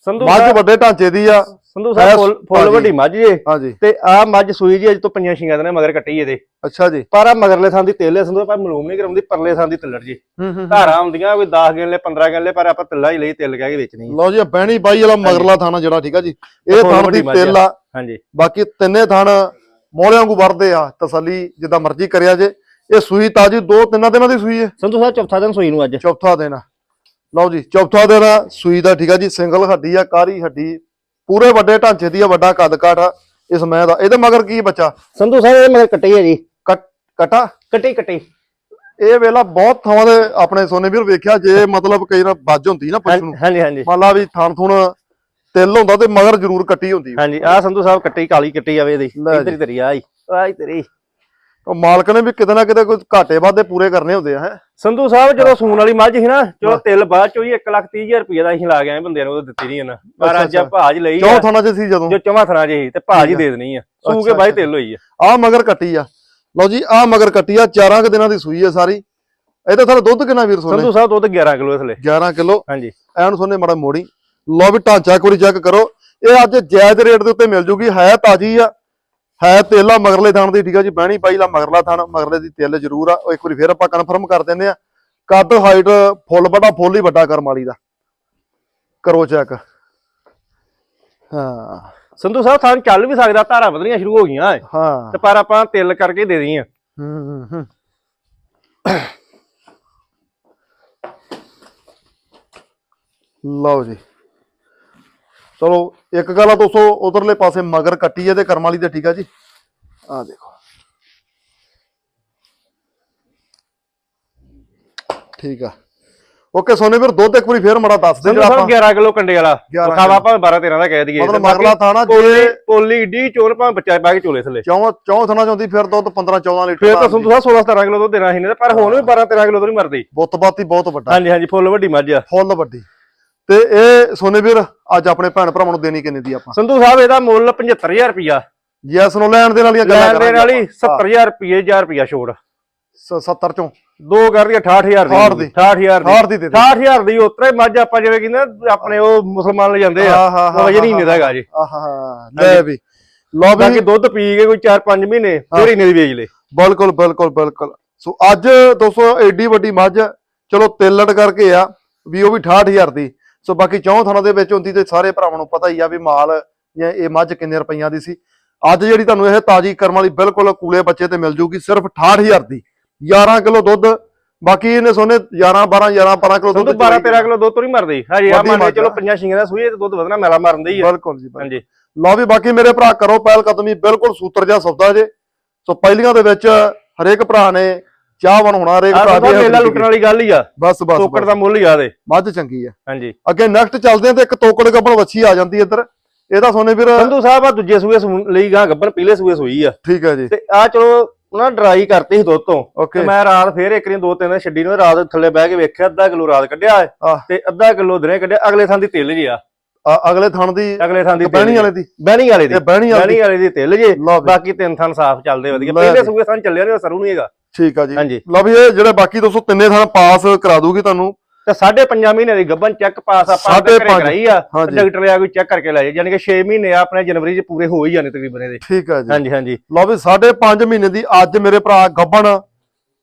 ਸੰਧੂ ਮੱਝ ਵੱਡੇ ਢਾਂਚੇ ਦੀ ਆ। ਸੰਧੂ ਸਾਹਿਬ ਫੁੱਲ ਫੁੱਲ। ਵੱਡੀ ਮੱਝ ਜੇ। ਹਾਂਜੀ। ਤੇ ਆ ਮੱਝ ਸੂਈ ਜੀ ਅੱਜ ਤੋਂ ਪੰਜਾਂ ਛੀਆਂ ਦਿਨਾਂ ਮਗਰ ਕੱਟੀ ਇਹਦੇ। ਅੱਛਾ ਜੀ। ਪਰ ਆ ਮਗਰਲੇ ਥਾਂ ਦੀ ਤੇਲੇ ਸੰਧੂ ਆਪਾਂ ਮਲੂਮ ਨਹੀਂ ਕਰਾਉਂਦੀ ਪਰਲੇ ਥਾਂ ਦੀ ਤਿੱਲੜ ਜੀ। ਧਾਰਾਂ ਹੁੰਦੀਆਂ ਕੋਈ 10 ਗਿੱਲੇ 15 ਗਿੱਲੇ ਪਰ ਆਪਾਂ ਤਿੱਲਾ ਹੀ ਲਈ ਤਿੱਲ ਕਹਿ ਕੇ ਵੇਚਣੀ। ਲਓ ਜੀ ਬਹਿਣੀ ਬਾਈ ਵਾਲਾ ਮਗਰਲਾ ਥਾਣਾ ਜਿਹੜਾ ਠੀਕ ਆ ਜੀ। ਇਹ ਵੱਡੀ ਦੀ। ਤੇਲ ਆ। ਹਾਂਜੀ। ਬਾਕੀ ਤਿੰਨੇ ਥਣ ਮੋਹਲਿਆਂ ਵਾਂਗੂ ਵਰਦੇ ਆ ਤਸੱਲੀ ਜਿੱਦਾਂ ਮਰਜ਼ੀ ਕਰਿਆ ਜੇ। ਇਹ ਸੂਈ ਤਾਜੀ ਦੋ ਤਿੰਨਾਂ ਦਿਨਾਂ ਦੀ ਸੂਈ ਹੈ। ਸੰਧੂ ਸਾਹਿਬ ਚੌਥਾ ਦਿਨ ਸੂਈ ਨੂੰ ਅੱਜ। ਚੌਥਾ ਦਿਨ। ਲਓ ਜੀ ਚੌਥਾ ਦਿਨ ਸੂਈ ਦਾ ਠੀਕ ਆ ਜੀ ਸਿੰਗਲ ਹੱਡੀ ਆ ਕਾਰੀ ਹੱਡੀ। ਪੂਰੇ ਵੱਡੇ ਢਾਂਚੇ ਦੀ ਆ ਵੱਡਾ ਕੱਦ ਕਾਠ ਆ ਇਸ ਮੈਂ ਦਾ। ਇਹਦੇ ਮਗਰ ਕੀ ਬੱਚਾ? ਸੰਧੂ ਸਾਹਿਬ ਇਹ ਮਗਰ ਕੱਟੀ ਹੈ ਜੀ। ਕਟ ਕਟਾ? ਕੱਟੀ ਇਹ ਵੇਲਾ ਬਹੁਤ ਥਾਵਾਂ ਦੇ ਆਪਣੇ ਸੋਨੇ ਵੀਰ ਵੇਖਿਆ ਜੇ ਮਤਲਬ ਕਈ ਵਾਰ ਵੱਜ ਹੁੰਦੀ ਨਾ ਪਸ਼ੂ ਨੂੰ। ਹਾਂਜੀ ਹਾਂਜੀ। ਮੰਨ ਲਾ ਵੀ ਥਣ ਥੁਣ ਤਿਲ ਹੁੰਦਾ ਤੇ ਮਗਰ ਜ਼ਰੂਰ ਕੱਟੀ ਹੁੰਦੀ ਹਾਂਜੀ ਆ ਸੰਧੂ ਸਾਹਿਬ ਕੱਟੀ ਕਾਲੀ ਕੱਟੀ ਆਵੇ ਇਹਦੀ। ਇਧਰ ਤੇਰੀ ਆਈ ਆਈ ਤੇਰੀ ਉਹ ਮਾਲਕ ਨੇ ਵੀ ਕਿਤੇ ਨਾ ਕਿਤੇ ਕੋਈ ਘਾਟੇ ਵਾਧੇ ਪੂਰੇ ਕਰਨੇ ਹੁੰਦੇ ਆ ਹੈ। ਸੰਧੂ ਸਾਹਿਬ ਜਦੋਂ ਸੂਣ ਵਾਲੀ ਮੱਝ ਸੀ ਨਾ ਚਲੋ ਤਿਲ ਬਾਅਦ ਚੋਂ ਹੀ 1 ਲੱਖ 30 ਹਜ਼ਾਰ ਰੁਪਏ ਦਾ ਅਸੀਂ ਲਾ ਗਏ ਬੰਦਿਆਂ ਨੂੰ ਉਹ ਦਿੱਤੀ ਨਹੀਂ ਇਹਨਾਂ ਪਰ ਅੱਜ ਆ ਭਾਜ ਲਈ ਚੌ ਥਾਣਾ ਚ ਸੀ ਜਦੋਂ। ਜੋ ਚਵਾਂ ਥਣਾ ਜਿਹੀ ਤੇ ਭਾਜ ਹੀ। ਦੇ ਦੇਣੀ ਆ। ਸੂ ਕੇ ਬਾਈ। ਤਿਲ ਹੋਈ ਆ। ਆ ਮਗਰ ਕੱਟੀ ਆ। ਲਓ ਜੀ ਆ ਮਗਰ ਕੱਟੀ ਆ। ਚਾਰਾਂ ਕੁ ਦਿਨਾਂ ਦੀ ਸੂਈ ਆ ਸਾਰੀ। ਇਹਦੇ ਥੱਲੇ ਦੁੱਧ ਕਿੰਨਾ ਵੀਰ ਸੋਨੇ? ਸੰਧੂ ਸਾਹਿਬ ਦੁੱਧ 11 ਕਿਲੋ ਥਲੇ 11 ਕਿਲੋ। ਹਾਂਜੀ। ਐਨ ਸੋਨੇ ਮਾੜਾ ਮੋੜੀ। ਲਓ ਵੀ ਢਾਂਚਾ ਇੱਕ ਵਾਰੀ ਚੈੱਕ ਕਰੋ। ਇਹ ਅੱਜ ਜਾਇਜ਼ ਰੇਟ ਦੇ ਉੱਤੇ ਮਿਲ ਜੂਗੀ ਹੈ ਤਾਜੀ ਆ। ਹੈ ਤੇਲਾ ਮਗਰਲੇ ਥਾਣ ਦੀ ਠੀਕ ਆ ਜੀ ਬਹਿਣੀ ਪਾਈ ਲਾ ਮਗਰਲਾ ਥਾਣ ਮਗਰਲੇ ਦੀ ਤਿਲ ਜ਼ਰੂਰ ਆ। ਇੱਕ ਵਾਰੀ ਫੇਰ ਆਪਾਂ ਕਨਫਰਮ ਕਰ ਦਿੰਦੇ ਆ। ਕੱਦ ਹਾਈਟ ਫੁੱਲ ਵੱਡਾ ਫੁੱਲ ਹੀ ਵੱਡਾ ਕਰਮ ਵਾਲੀ ਦਾ। ਕਰੋ ਚੈੱਕ ਹਾਂ। ਸੰਧੂ ਸਾਹਿਬ ਥਾਂ ਚੱਲ ਵੀ ਸਕਦਾ ਧਾਰਾਂ ਵਧਣੀਆਂ ਸ਼ੁਰੂ ਹੋ ਗਈਆਂ। ਹਾਂ। ਤੇ ਪਰ ਆਪਾਂ ਤਿਲ ਕਰਕੇ ਦੇ ਦਈਆਂ ਹੂੰ ਹੂੰ ਹੂੰ। ਲਓ ਜੀ। ਚਲੋ ਇੱਕ ਗੱਲ ਆ ਦੋਸਤੋ ਉਧਰਲੇ ਪਾਸੇ ਮਗਰ ਕੱਟੀ ਹੈ ਤੇ ਕਰਮ ਵਾਲੀ ਤੇ ਠੀਕ ਆ ਜੀ। ਆ ਦੇਖੋ। ਠੀਕ ਆ। ਓਕੇ ਸੋਨੇ ਵੀਰ ਦੁੱਧ ਇੱਕ ਵਾਰੀ ਫੇਰ ਮੜਾ ਦੱਸ ਦੇ ਜਿਹੜਾ ਆਪਾਂ 11 ਕਿਲੋ ਕੰਡੇ ਵਾਲਾ। 11 ਖਾਵਾ ਭਾਵੇਂ 12 13 ਦਾ ਕਹਿ ਦਈਏ। ਮਤਲਬ ਮਗਰਲਾ ਥਾਣਾ ਜੇ ਪੋਲੀ ਡੀ ਚੋਲ ਭਾਵੇਂ ਬੱਚਾ ਪਾ ਕੇ ਚੋਲੇ ਥਲੇ। ਚੌਂ ਚੌਂ ਥਣਾ ਚਾਹੁੰਦੀ ਫਿਰ ਦੁੱਧ 15 14 ਲੀਟਰ ਫੇਰ ਤਾਂ ਸੰਧੂ ਸਾਹਿਬ 16 17 ਕਿਲੋ ਦੁੱਧ ਦੇਣਾ ਸੀ ਨੇ ਪਰ ਹੁਣ ਵੀ 12 13 ਕਿਲੋ ਤੋਂ ਨਹੀਂ ਮਰਦੀ। ਬੁੱਤ ਬਾਤੀ ਬਹੁਤ ਵੱਡਾ। ਹਾਂਜੀ ਹਾਂਜੀ ਫੁੱਲ ਵੱਡੀ ਮੱਝ ਆ। ਫੁੱਲ ਵੱਡੀ। ਤੇ ਇਹ ਸੋਨੇ ਵੀਰ ਅੱਜ ਆਪਣੇ ਭੈਣ ਭਰਾਵਾਂ ਨੂੰ ਦੇਣੀ ਕਿੰਨੇ ਦੀ ਆਪਾਂ? ਸੰਧੂ ਸਾਹਿਬ ਇਹਦਾ ਮੁੱਲ 75000 ਰੁਪਿਆ ਯੈਸ ਨੂੰ ਲੈਣ ਦੇਣ ਵਾਲੀਆਂ ਗੱਲਾਂ ਲੈਣ ਦੇਣ ਵਾਲੀ ਆਪਾਂ। 70000 ਰੁਪਏ 1000 ਰੁਪਿਆ ਛੋੜ। ਸ- 70 ਚੋਂ? ਦੋ ਕਰ ਦੀ 68000 ਦੀ। 68 ਦੀ। 68000 ਦੀ। 60 ਦੀ ਦੇ ਦੇ। 68000 ਦੀ ਉਤਰਾ ਮੱਝ ਆਪਾਂ ਜਿਵੇਂ ਕਹਿੰਦੇ ਆਪਣੇ ਉਹ ਮੁਸਲਮਾਨ ਲੈ ਜਾਂਦੇ ਆ। ਉਹ ਅਜੇ ਨਹੀਂ ਦਾ ਹੈਗਾ ਜੀ। ਆਹਾ ਲੈ ਵੀ। ਲਓ ਵੀ। ਬਾਕੀ ਦੁੱਧ ਪੀ ਕੇ ਕੋਈ 4-5 ਮਹੀਨੇ ਫਿਰ ਇੰਨੇ ਦੀ ਵੇਚ ਲੇ ਬਿਲਕੁਲ ਬਿਲਕੁਲ ਬਿਲਕੁਲ। ਸੋ ਅੱਜ ਦੋਸਤੋ ਐਡੀ ਵੱਡੀ ਮੱਝ ਚਲੋ ਤੇਲੜ ਕਰਕੇ ਆ ਵੀ ਉਹ ਵੀ 68000 ਦੀ। ਸੋ ਬਾਕੀ ਚੌਂ ਥਾਣਾ ਦੇ ਵਿੱਚ ਹੁੰਦੀ ਤੇ ਸਾਰੇ ਭਰਾਵਾਂ ਨੂੰ ਪਤਾ ਹੀ ਆ ਵੀ ਮਾਲ ਜਾਂ ਇਹ ਮੱਝ ਕਿੰਨੇ ਰੁਪਈਆਂ ਦੀ ਸੀ। ਅੱਜ ਜਿਹੜੀ ਤੁਹਾਨੂੰ ਇਹ ਤਾਜੀ ਕਰਮ ਵਾਲੀ ਬਿਲਕੁਲ ਕੂਲੇ ਬੱਚੇ ਤੇ ਮਿਲ ਜੂਗੀ ਸਿਰਫ 68000 ਦੀ। 11 ਕਿਲੋ ਦੁੱਧ ਬਾਕੀ ਇਹਨੇ ਸੋਨੇ 11 12 11 12 ਕਿਲੋ ਦੁੱਧ ਦੁੱਧ 12-13 ਕਿਲੋ ਦੁੱਧ ਤੋਂ ਨਹੀਂ ਮਰਦੀ ਹਜੇ ਆ ਮੰਨ ਚਲੋ। ਪੰਜਾਂ ਛੀਆਂ ਦਾ ਸੂਈ ਤੇ ਦੁੱਧ ਵਧਣਾ ਮੈਲਾ ਮਾਰਨ ਦੀ ਆ। ਬਿਲਕੁਲ ਜੀ। ਹਾਂਜੀ। ਲਓ ਵੀ ਬਾਕੀ ਮੇਰੇ ਭਰਾ ਕਰੋ ਪਹਿਲ ਕਦਮੀ ਬਿਲਕੁਲ ਸੂਤਰ ਜਿਹਾ ਸੌਦਾ ਜੇ। ਸੋ ਪਹਿਲੀਆਂ ਦੇ ਵਿੱਚ ਹਰੇਕ ਭਰਾ ਨੇ ਚਾਹਵਾਨ ਹੋਣਾ ਹਰੇਕ ਭਰਾ ਦੀ ਮੇਲਾ ਲੁੱਟਣ ਵਾਲੀ ਗੱਲ ਹੀ ਆ। ਬਸ ਬਸ ਟੋਕੜ ਬਸ। ਦਾ ਮੁੱਲ ਹੀ ਆ ਦੇ। ਮੱਝ ਚੰਗੀ ਆ। ਹਾਂਜੀ। ਅੱਗੇ ਨੈਕਸਟ ਚੱਲਦੇ ਆ ਤੇ ਇੱਕ ਤੋਕੜ ਗੱਬਣ ਵੱਛੀ ਆ ਜਾਂਦੀ ਇੱਧਰ। ਇਹਦਾ ਸੋਨੇ ਵੀਰ ਸੰਧੂ ਸਾਹਿਬ ਆ ਦੂਜੇ ਸੂਏ ਲਈ ਗਾ ਗੱਬਰ ਪੀਲੇ ਸੂਏ ਸੂਈ ਆ। ਠੀਕ ਹੈ ਜੀ। ਤੇ ਆ ਚਲੋ ਉਹਨਾਂ ਡਰਾਈ ਕਰਤੀ ਸੀ ਦੁੱਧ ਤੋਂ। ਤੇ ਮੈਂ ਰਾਤ ਫੇਰ ਇੱਕ ਦਿਨ ਦੋ ਤਿੰਨ ਛੱਡੀ ਨੂੰ ਰਾਤ ਥੱਲੇ ਬਹਿ ਕੇ ਵੇਖਿਆ ਅੱਧਾ ਕਿਲੋ ਰਾਤ ਕੱਢਿਆ। ਤੇ ਅੱਧਾ ਕਿਲੋ ਦਿਨੇ ਕੱਢਿਆ ਅਗਲੇ ਥਾਂ ਦੀ ਤਿੱਲ ਜੀ ਆ। ਅਗਲੇ ਥਣ ਦੀ ਅਗਲੇ ਥਾਂ ਦੀ ਬਹਿਣੀ। ਵਾਲੇ ਦੀ। ਬਹਿਣੀ ਵਾਲੇ ਦੀ। ਇਹ ਬਹਿਣੀ ਵਾਲੀ ਦੀ। ਤਿੱਲ ਜੇ। ਬਾਕੀ ਤਿੰਨ ਥਾਂ ਸਾਫ਼ ਚੱਲਦੇ ਵਧੀਆ। ਪਹਿਲੇ। ਸੂਏ ਥਾਂ ਚੱਲਿਆ ਨਹੀਂ ਸਰੂ ਨਹੀਂ ਹੈਗਾ। ਠੀਕ ਆ ਜੀ। ਹਾਂਜੀ। ਲਓ ਵੀ ਇਹ ਜਿਹੜੇ ਬਾਕੀ ਦੋਸਤੋ ਤਿੰਨੇ ਥਣ ਪਾਸ ਕਰਾ ਦੂਗੀ ਤੁਹਾਨੂੰ। ਤੇ ਸਾਢੇ ਪੰਜਾਂ ਮਹੀਨੇ ਦੀ ਗੱਬਨ ਚੈੱਕ ਪਾਸ ਆਪਾਂ ਸਾਢੇ ਘਰੇ। ਕਰਾਈ ਆ। ਡਾਕਟਰ ਲਿਆ ਕੋਈ ਚੈੱਕ ਕਰਕੇ ਲੈ ਜਾ ਯਾਨੀ ਕਿ 6 ਮਹੀਨੇ ਆ ਆਪਣੇ ਜਨਵਰੀ ਚ ਪੂਰੇ ਹੋ ਹੀ ਜਾਣੇ ਤਕਰੀਬਨ ਇਹਦੇ। ਠੀਕ ਆ ਜੀ। ਹਾਂਜੀ ਹਾਂਜੀ। ਲਓ ਵੀ 5.5 ਮਹੀਨੇ ਦੀ ਅੱਜ ਮੇਰੇ ਭਰਾ ਗੱਬਣ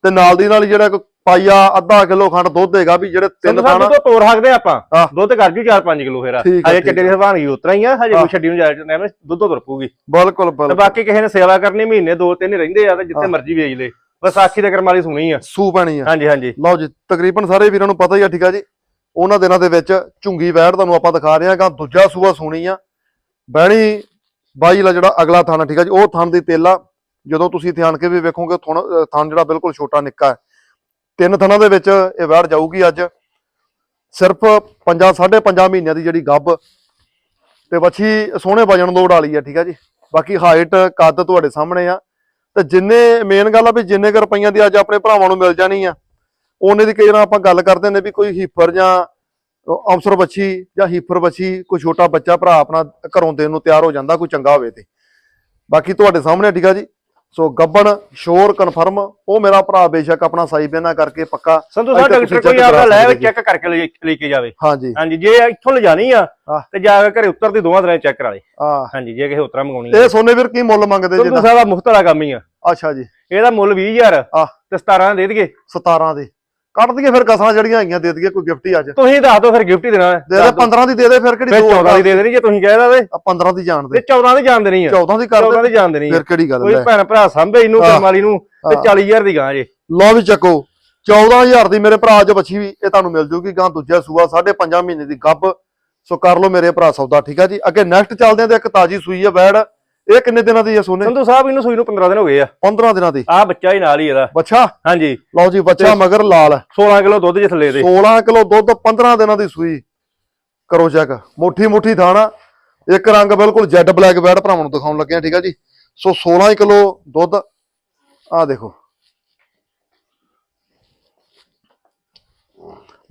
ਤੇ ਨਾਲ ਦੀ ਨਾਲ ਜਿਹੜਾ ਪਾਈਆ ਅੱਧਾ ਕਿਲੋ ਖੰਡ ਦੁੱਧ ਹੈਗਾ ਵੀ ਜਿਹੜੇ ਤਿੰਨ ਥਾਣਾ ਤੋਂ ਤੋੜ ਸਕਦੇ ਆਪਾਂ। ਦੁੱਧ ਕਰ ਜੂ 4-5 ਕਿਲੋ ਫੇਰ। ਹਜੇ ਚੱਡੇ ਦੀ ਹਵਾਨ ਗਈ ਉਤਰਾ ਹੀ ਆ ਹਜੇ। ਕੋਈ ਛੱਡੀ ਨੂੰ ਜਾ ਟਾਈਮ ਦੁੱਧ ਤੁਰ ਪੂਗੀ ਬਿਲਕੁਲ ਤੇ ਬਿਲਕੁਲ ਬਾਕੀ ਕਿਸੇ ਨੇ ਸੇਵਾ ਕਰਨੀ ਮਹੀਨੇ ਦੋ ਤਿੰਨ ਰਹਿੰਦੇ ਆ ਤੇ ਜਿੱਥੇ। ਮਰਜ਼ੀ ਵੇਚ ਲੇ। ਵਿਸਾਖੀ ਦੇ ਕਰਮਾਲੀ ਸੁਣੀ ਆ। ਸੂ ਪੈਣੀ ਆ। ਹਾਂਜੀ ਹਾਂਜੀ। ਲਓ ਜੀ ਤਕਰੀਬਨ ਸਾਰੇ ਵੀਰਾਂ ਨੂੰ ਪਤਾ ਹੀ ਆ ਠੀਕ ਆ ਜੀ। ਉਹਨਾਂ ਦਿਨਾਂ ਦੇ ਵਿੱਚ ਝੁੰਗੀ ਵੈੜ ਤੁਹਾਨੂੰ ਆਪਾਂ ਦਿਖਾ ਰਹੇ ਹਾਂਗਾ। ਦੂਜਾ ਸੂਆ ਸੁਣੀ ਆ। ਬਹਿਣੀ ਬਾਈ ਲਾ ਜਿਹੜਾ ਅਗਲਾ ਥਾਣਾ ਠੀਕ ਆ ਜੀ। ਉਹ ਥਣ ਦੀ ਤੇਲਾ ਜਦੋਂ ਤੁਸੀਂ ਇੱਥੇ ਆਣ ਕੇ ਵੀ ਵੇਖੋਗੇ ਥਣ ਜਿਹੜਾ ਬਿਲਕੁਲ ਛੋਟਾ ਨਿੱਕਾ ਹੈ। ਤਿੰਨ ਥਣਾਂ ਦੇ ਵਿੱਚ ਇਹ ਵੈੜ ਜਾਊਗੀ ਅੱਜ। ਸਿਰਫ 5 5.5 ਮਹੀਨਿਆਂ ਦੀ ਜਿਹੜੀ ਗੱਭ ਤੇ ਵੱਛੀ ਸੋਹਣੇ ਵਜਨ ਲੋੜ ਵਾਲੀ ਆ ਠੀਕ ਆ ਜੀ। ਬਾਕੀ ਹਾਈਟ ਕੱਦ ਤੁਹਾਡੇ ਸਾਹਮਣੇ ਆ। ਤੇ ਜਿੰਨੇ ਮੇਨ ਗੱਲ ਆ ਵੀ ਜਿੰਨੇ ਕੁ ਰੁਪਈਆਂ ਦੀ ਅੱਜ ਆਪਣੇ ਭਰਾਵਾਂ ਨੂੰ ਮਿਲ ਜਾਣੀ ਆ, ਉਹਨੇ ਦੀ ਕਈ ਵਾਰ ਆਪਾਂ ਗੱਲ ਕਰਦੇ ਨੇ ਵੀ ਕੋਈ ਹੀਫਰ ਜਾਂ ਅਮਸਰ ਬੱਚੀ ਜਾਂ ਹੀਫਰ ਬੱਚੀ, ਕੋਈ ਛੋਟਾ ਬੱਚਾ ਭਰਾ ਆਪਣਾ ਘਰੋਂ ਦੇਣ ਨੂੰ ਤਿਆਰ ਹੋ ਜਾਂਦਾ, ਕੋਈ ਚੰਗਾ ਹੋਵੇ ਤੇ। ਬਾਕੀ ਤੁਹਾਡੇ ਸਾਹਮਣੇ ਠੀਕ ਆ ਜੀ? ਸੋ ਗੱਬਣ ਸ਼ੋਰ ਕਨਫਰਮ ਉਹ ਮੇਰਾ ਭਰਾ ਬੇਸ਼ੱਕ ਆਪਣਾ ਸਾਈ ਬੇਨਾ ਕਰਕੇ ਪੱਕਾ। ਅੱਜ ਸਾਹਿਬ ਡਾਕਟਰ ਕੋਈ ਆਪਦਾ ਲੈ। ਚੈੱਕ ਕਰਕੇ ਲੈ ਕੇ ਜਾਵੇ। ਹਾਂਜੀ। ਹਾਂਜੀ ਜੇ ਇੱਥੋਂ ਲਿਜਾਣੀ ਆ। ਤੇ ਜਾ ਕੇ ਘਰੇ ਉਤਰਦੀ ਦੋਵਾਂ ਤਰ੍ਹਾਂ ਚੈੱਕ ਕਰਾ ਲੈ। ਹਾਂਜੀ ਜੇ ਕਿਸੇ ਉਤਰਾ ਮੰਗਾਉਣੀ ਆ। ਇਹ ਸੋਨੇ ਵੀਰ ਕੀ ਮੁੱਲ ਮੰਗਦੇ ਜੀ ਸੰਧੂ ਇਹਦਾ? ਸਾਹਿਬ ਦਾ ਮੁਫਤ ਵਾਲਾ ਕੰਮ ਹੀ ਆ। ਅੱਛਾ ਜੀ। ਇਹਦਾ ਮੁੱਲ 20000 ਆਹ। ਤੇ 17 ਦੇ ਦਈਏ। 17 ਦੇ। ਕੱਢ ਦਈਏ ਫਿਰ ਕਸਾਂ ਜਿਹੜੀਆਂ ਹੈਗੀਆਂ ਦੇ ਦਈਏ ਕੋਈ ਗਿਫਟ ਹੀ ਅੱਜ ਤੁਸੀਂ ਦੱਸ ਦਿਓ ਫਿਰ ਗਿਫਟ ਹੀ ਦੇਣਾ ਹੈ। ਦੇ ਦੇ 15 ਦੀ ਦੇ ਦੇ ਫਿਰ ਕਿਹੜੀ ਫਿਰ ਦੋ 14 ਦੀ ਦੇ ਦੇਣੀ ਜੇ ਤੁਸੀਂ ਕਹਿ ਦਵੇ ਆ 15 ਦੀ ਜਾਣ ਤੇ ਦੇ 14 ਦੀ ਜਾਣ ਦੇਣੀ ਆ। 14 ਦੀ ਕਰ 14 ਦੇ। ਜਾਣ ਦੇਣੀ ਆ। ਫਿਰ ਕਿਹੜੀ ਗੱਲ ਕੋਈ ਹੈ ਭੈਣ ਭਰਾ ਸਾਂਭੇ ਇਹਨੂੰ। ਕਰਮਾਲੀ ਨੂੰ ਤੇ ਆਹ। 40000 ਦੀ ਗਾਂ ਜੇ। ਲਓ ਵੀ ਚੱਕੋ 14000 ਦੀ ਮੇਰੇ ਭਰਾ ਅੱਜ ਬੱਚੀ ਵੀ ਇਹ ਤੁਹਾਨੂੰ ਮਿਲ ਜੂਗੀ ਗਾਂ ਦੂਜਾ ਸੂਆ 5.5 ਮਹੀਨੇ ਦੀ ਗੱਬ ਸੋ ਕਰ ਲਓ ਮੇਰੇ ਭਰਾ ਸੌਦਾ ਠੀਕ ਆ ਜੀ? ਅੱਗੇ ਨੈਕਸਟ ਚੱਲਦੇ ਆਂ ਤੇ ਇੱਕ ਤਾਜੀ ਸੂਈ ਆ ਬੈੜ ਇਹ ਕਿੰਨੇ ਦਿਨਾਂ ਦੀ ਹੈ ਸੋਨੇ? ਸੰਧੂ ਸਾਹਿਬ ਇਹਨੂੰ ਸੂਈ ਨੂੰ 15 ਦਿਨ ਹੋ ਗਏ ਆ। 15 ਦਿਨਾਂ ਦੀ। ਆਹ ਬੱਚਾ ਹੀ ਨਾਲ ਹੀ ਇਹਦਾ। ਬੱਚਾ? ਹਾਂਜੀ। ਲਓ ਜੀ ਬੱਚਾ ਮਗਰ ਲਾਲ। ਹੈ 16 ਕਿਲੋ ਦੁੱਧ ਜੇ ਥੱਲੇ ਦੇ। 16 ਕਿਲੋ ਦੁੱਧ 15 ਦਿਨਾਂ ਦੀ ਸੂਈ। ਕਰੋ ਚੈੱਕ। ਮੁੱਠੀ ਮੁੱਠੀ ਥਾਣਾ। ਇੱਕ ਰੰਗ ਬਿਲਕੁਲ ਜੈਡ ਬਲੈਕ ਬੈਡ ਭਰਾਵਾਂ ਨੂੰ ਦਿਖਾਉਣ ਲੱਗੇ ਆ ਠੀਕ ਆ ਜੀ? ਸੋ 16 ਕਿਲੋ ਦੁੱਧ। ਆ ਦੇਖੋ।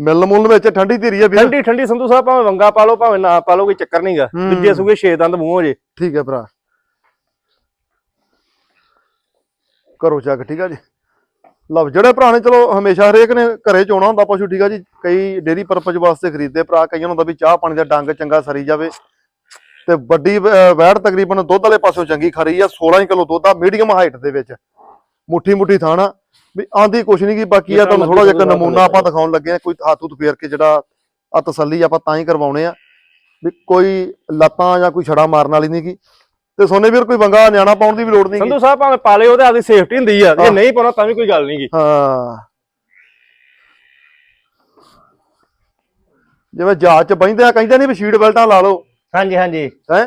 ਮਿਲ ਮੁੱਲ ਵਿੱਚ ਠੰਡੀ ਧੀਰੀ ਆ ਵੀਰ। ਠੰਡੀ ਠੰਡੀ ਸੰਧੂ ਸਾਹਿਬ ਭਾਵੇਂ ਵੰਗਾ ਪਾ ਲਓ ਭਾਵੇਂ ਨਾ ਪਾ ਲਓ ਕੋਈ ਚੱਕਰ ਨਹੀਂਗਾ। ਦੂਜੇ ਸੂਗੇ ਛੇ ਦੰਦ ਮੂੰਹ ਹੋ ਜੇ। ਠੀਕ ਹੈ ਭਰਾ। ਕਰੋ ਚੱਕ ਠੀਕ ਆ ਜੀ। ਲਓ ਜਿਹੜੇ ਭਰਾ ਨੇ ਚਲੋ ਹਮੇਸ਼ਾ ਹਰੇਕ ਨੇ ਘਰੇ ਚੋਣਾ ਹੁੰਦਾ ਪਸ਼ੂ ਠੀਕ ਆ ਜੀ। ਕਈ ਡੇਰੀ ਪਰਪਸ ਵਾਸਤੇ ਖਰੀਦਦੇ ਭਰਾ ਕਈਆਂ ਨੂੰ ਹੁੰਦਾ ਵੀ ਚਾਹ ਪਾਣੀ ਦਾ ਡੰਗ ਚੰਗਾ ਸਰੀ ਜਾਵੇ। ਤੇ ਵੱਡੀ ਵੈੜ ਤਕਰੀਬਨ ਦੁੱਧ ਵਾਲੇ ਪਾਸਿਓਂ ਚੰਗੀ ਖਰੀ ਆ 16 ਕਿਲੋ ਦੁੱਧ ਆ ਮੀਡੀਅਮ ਹਾਈਟ ਦੇ ਵਿੱਚ। ਮੁੱਠੀ ਮੁੱਠੀ ਥਾਣਾ। ਵੀ ਆਂਦੀ ਕੁਛ ਨਹੀਂ ਕੀ ਬਾਕੀ ਆ ਤੁਹਾਨੂੰ ਥੋੜਾ ਜਿਹਾ ਇੱਕ ਨਮੂਨਾ ਆਪਾਂ ਦਿਖਾਉਣ ਲੱਗੇ ਆ ਕੋਈ ਹੱਥ ਹੁੱਥ ਫੇਰ ਕੇ ਜਿਹੜਾ ਆ ਤਸੱਲੀ ਆਪਾਂ ਤਾਂ ਹੀ ਕਰਵਾਉਣੇ ਆ। ਵੀ ਕੋਈ ਲੱਤਾਂ ਜਾਂ ਕੋਈ ਛੜਾ ਮਾਰਨ ਵਾਲੀ ਨਹੀਂ ਗੀ। ਤੇ ਸੋਨੇ ਵੀਰ ਕੋਈ ਵੰਗਾ ਨਿਆਣਾ ਪਾਉਣ ਦੀ ਵੀ ਲੋੜ ਨਹੀਂ ਸੰਧੂ ਸਾਹਿਬ ਭਾਵੇਂ ਪਾ ਲਿਓ ਉਹਦੇ ਆਪਦੀ ਸੇਫਟੀ ਹੁੰਦੀ ਆ ਜੇ। ਨਹੀਂ ਪਾਉਣਾ ਤਾਂ ਵੀ ਕੋਈ ਗੱਲ ਨਹੀਂਗੀ ਹਾਂ। ਜਿਵੇਂ ਜਹਾਜ਼ ਚ ਬੈਂਦੇ ਆ ਕਹਿੰਦੇ ਨਹੀਂ ਵੀ ਸੀਟ ਬੈਲਟਾਂ ਲਾ ਲਓ। ਹਾਂਜੀ ਹਾਂਜੀ। ਹੈ?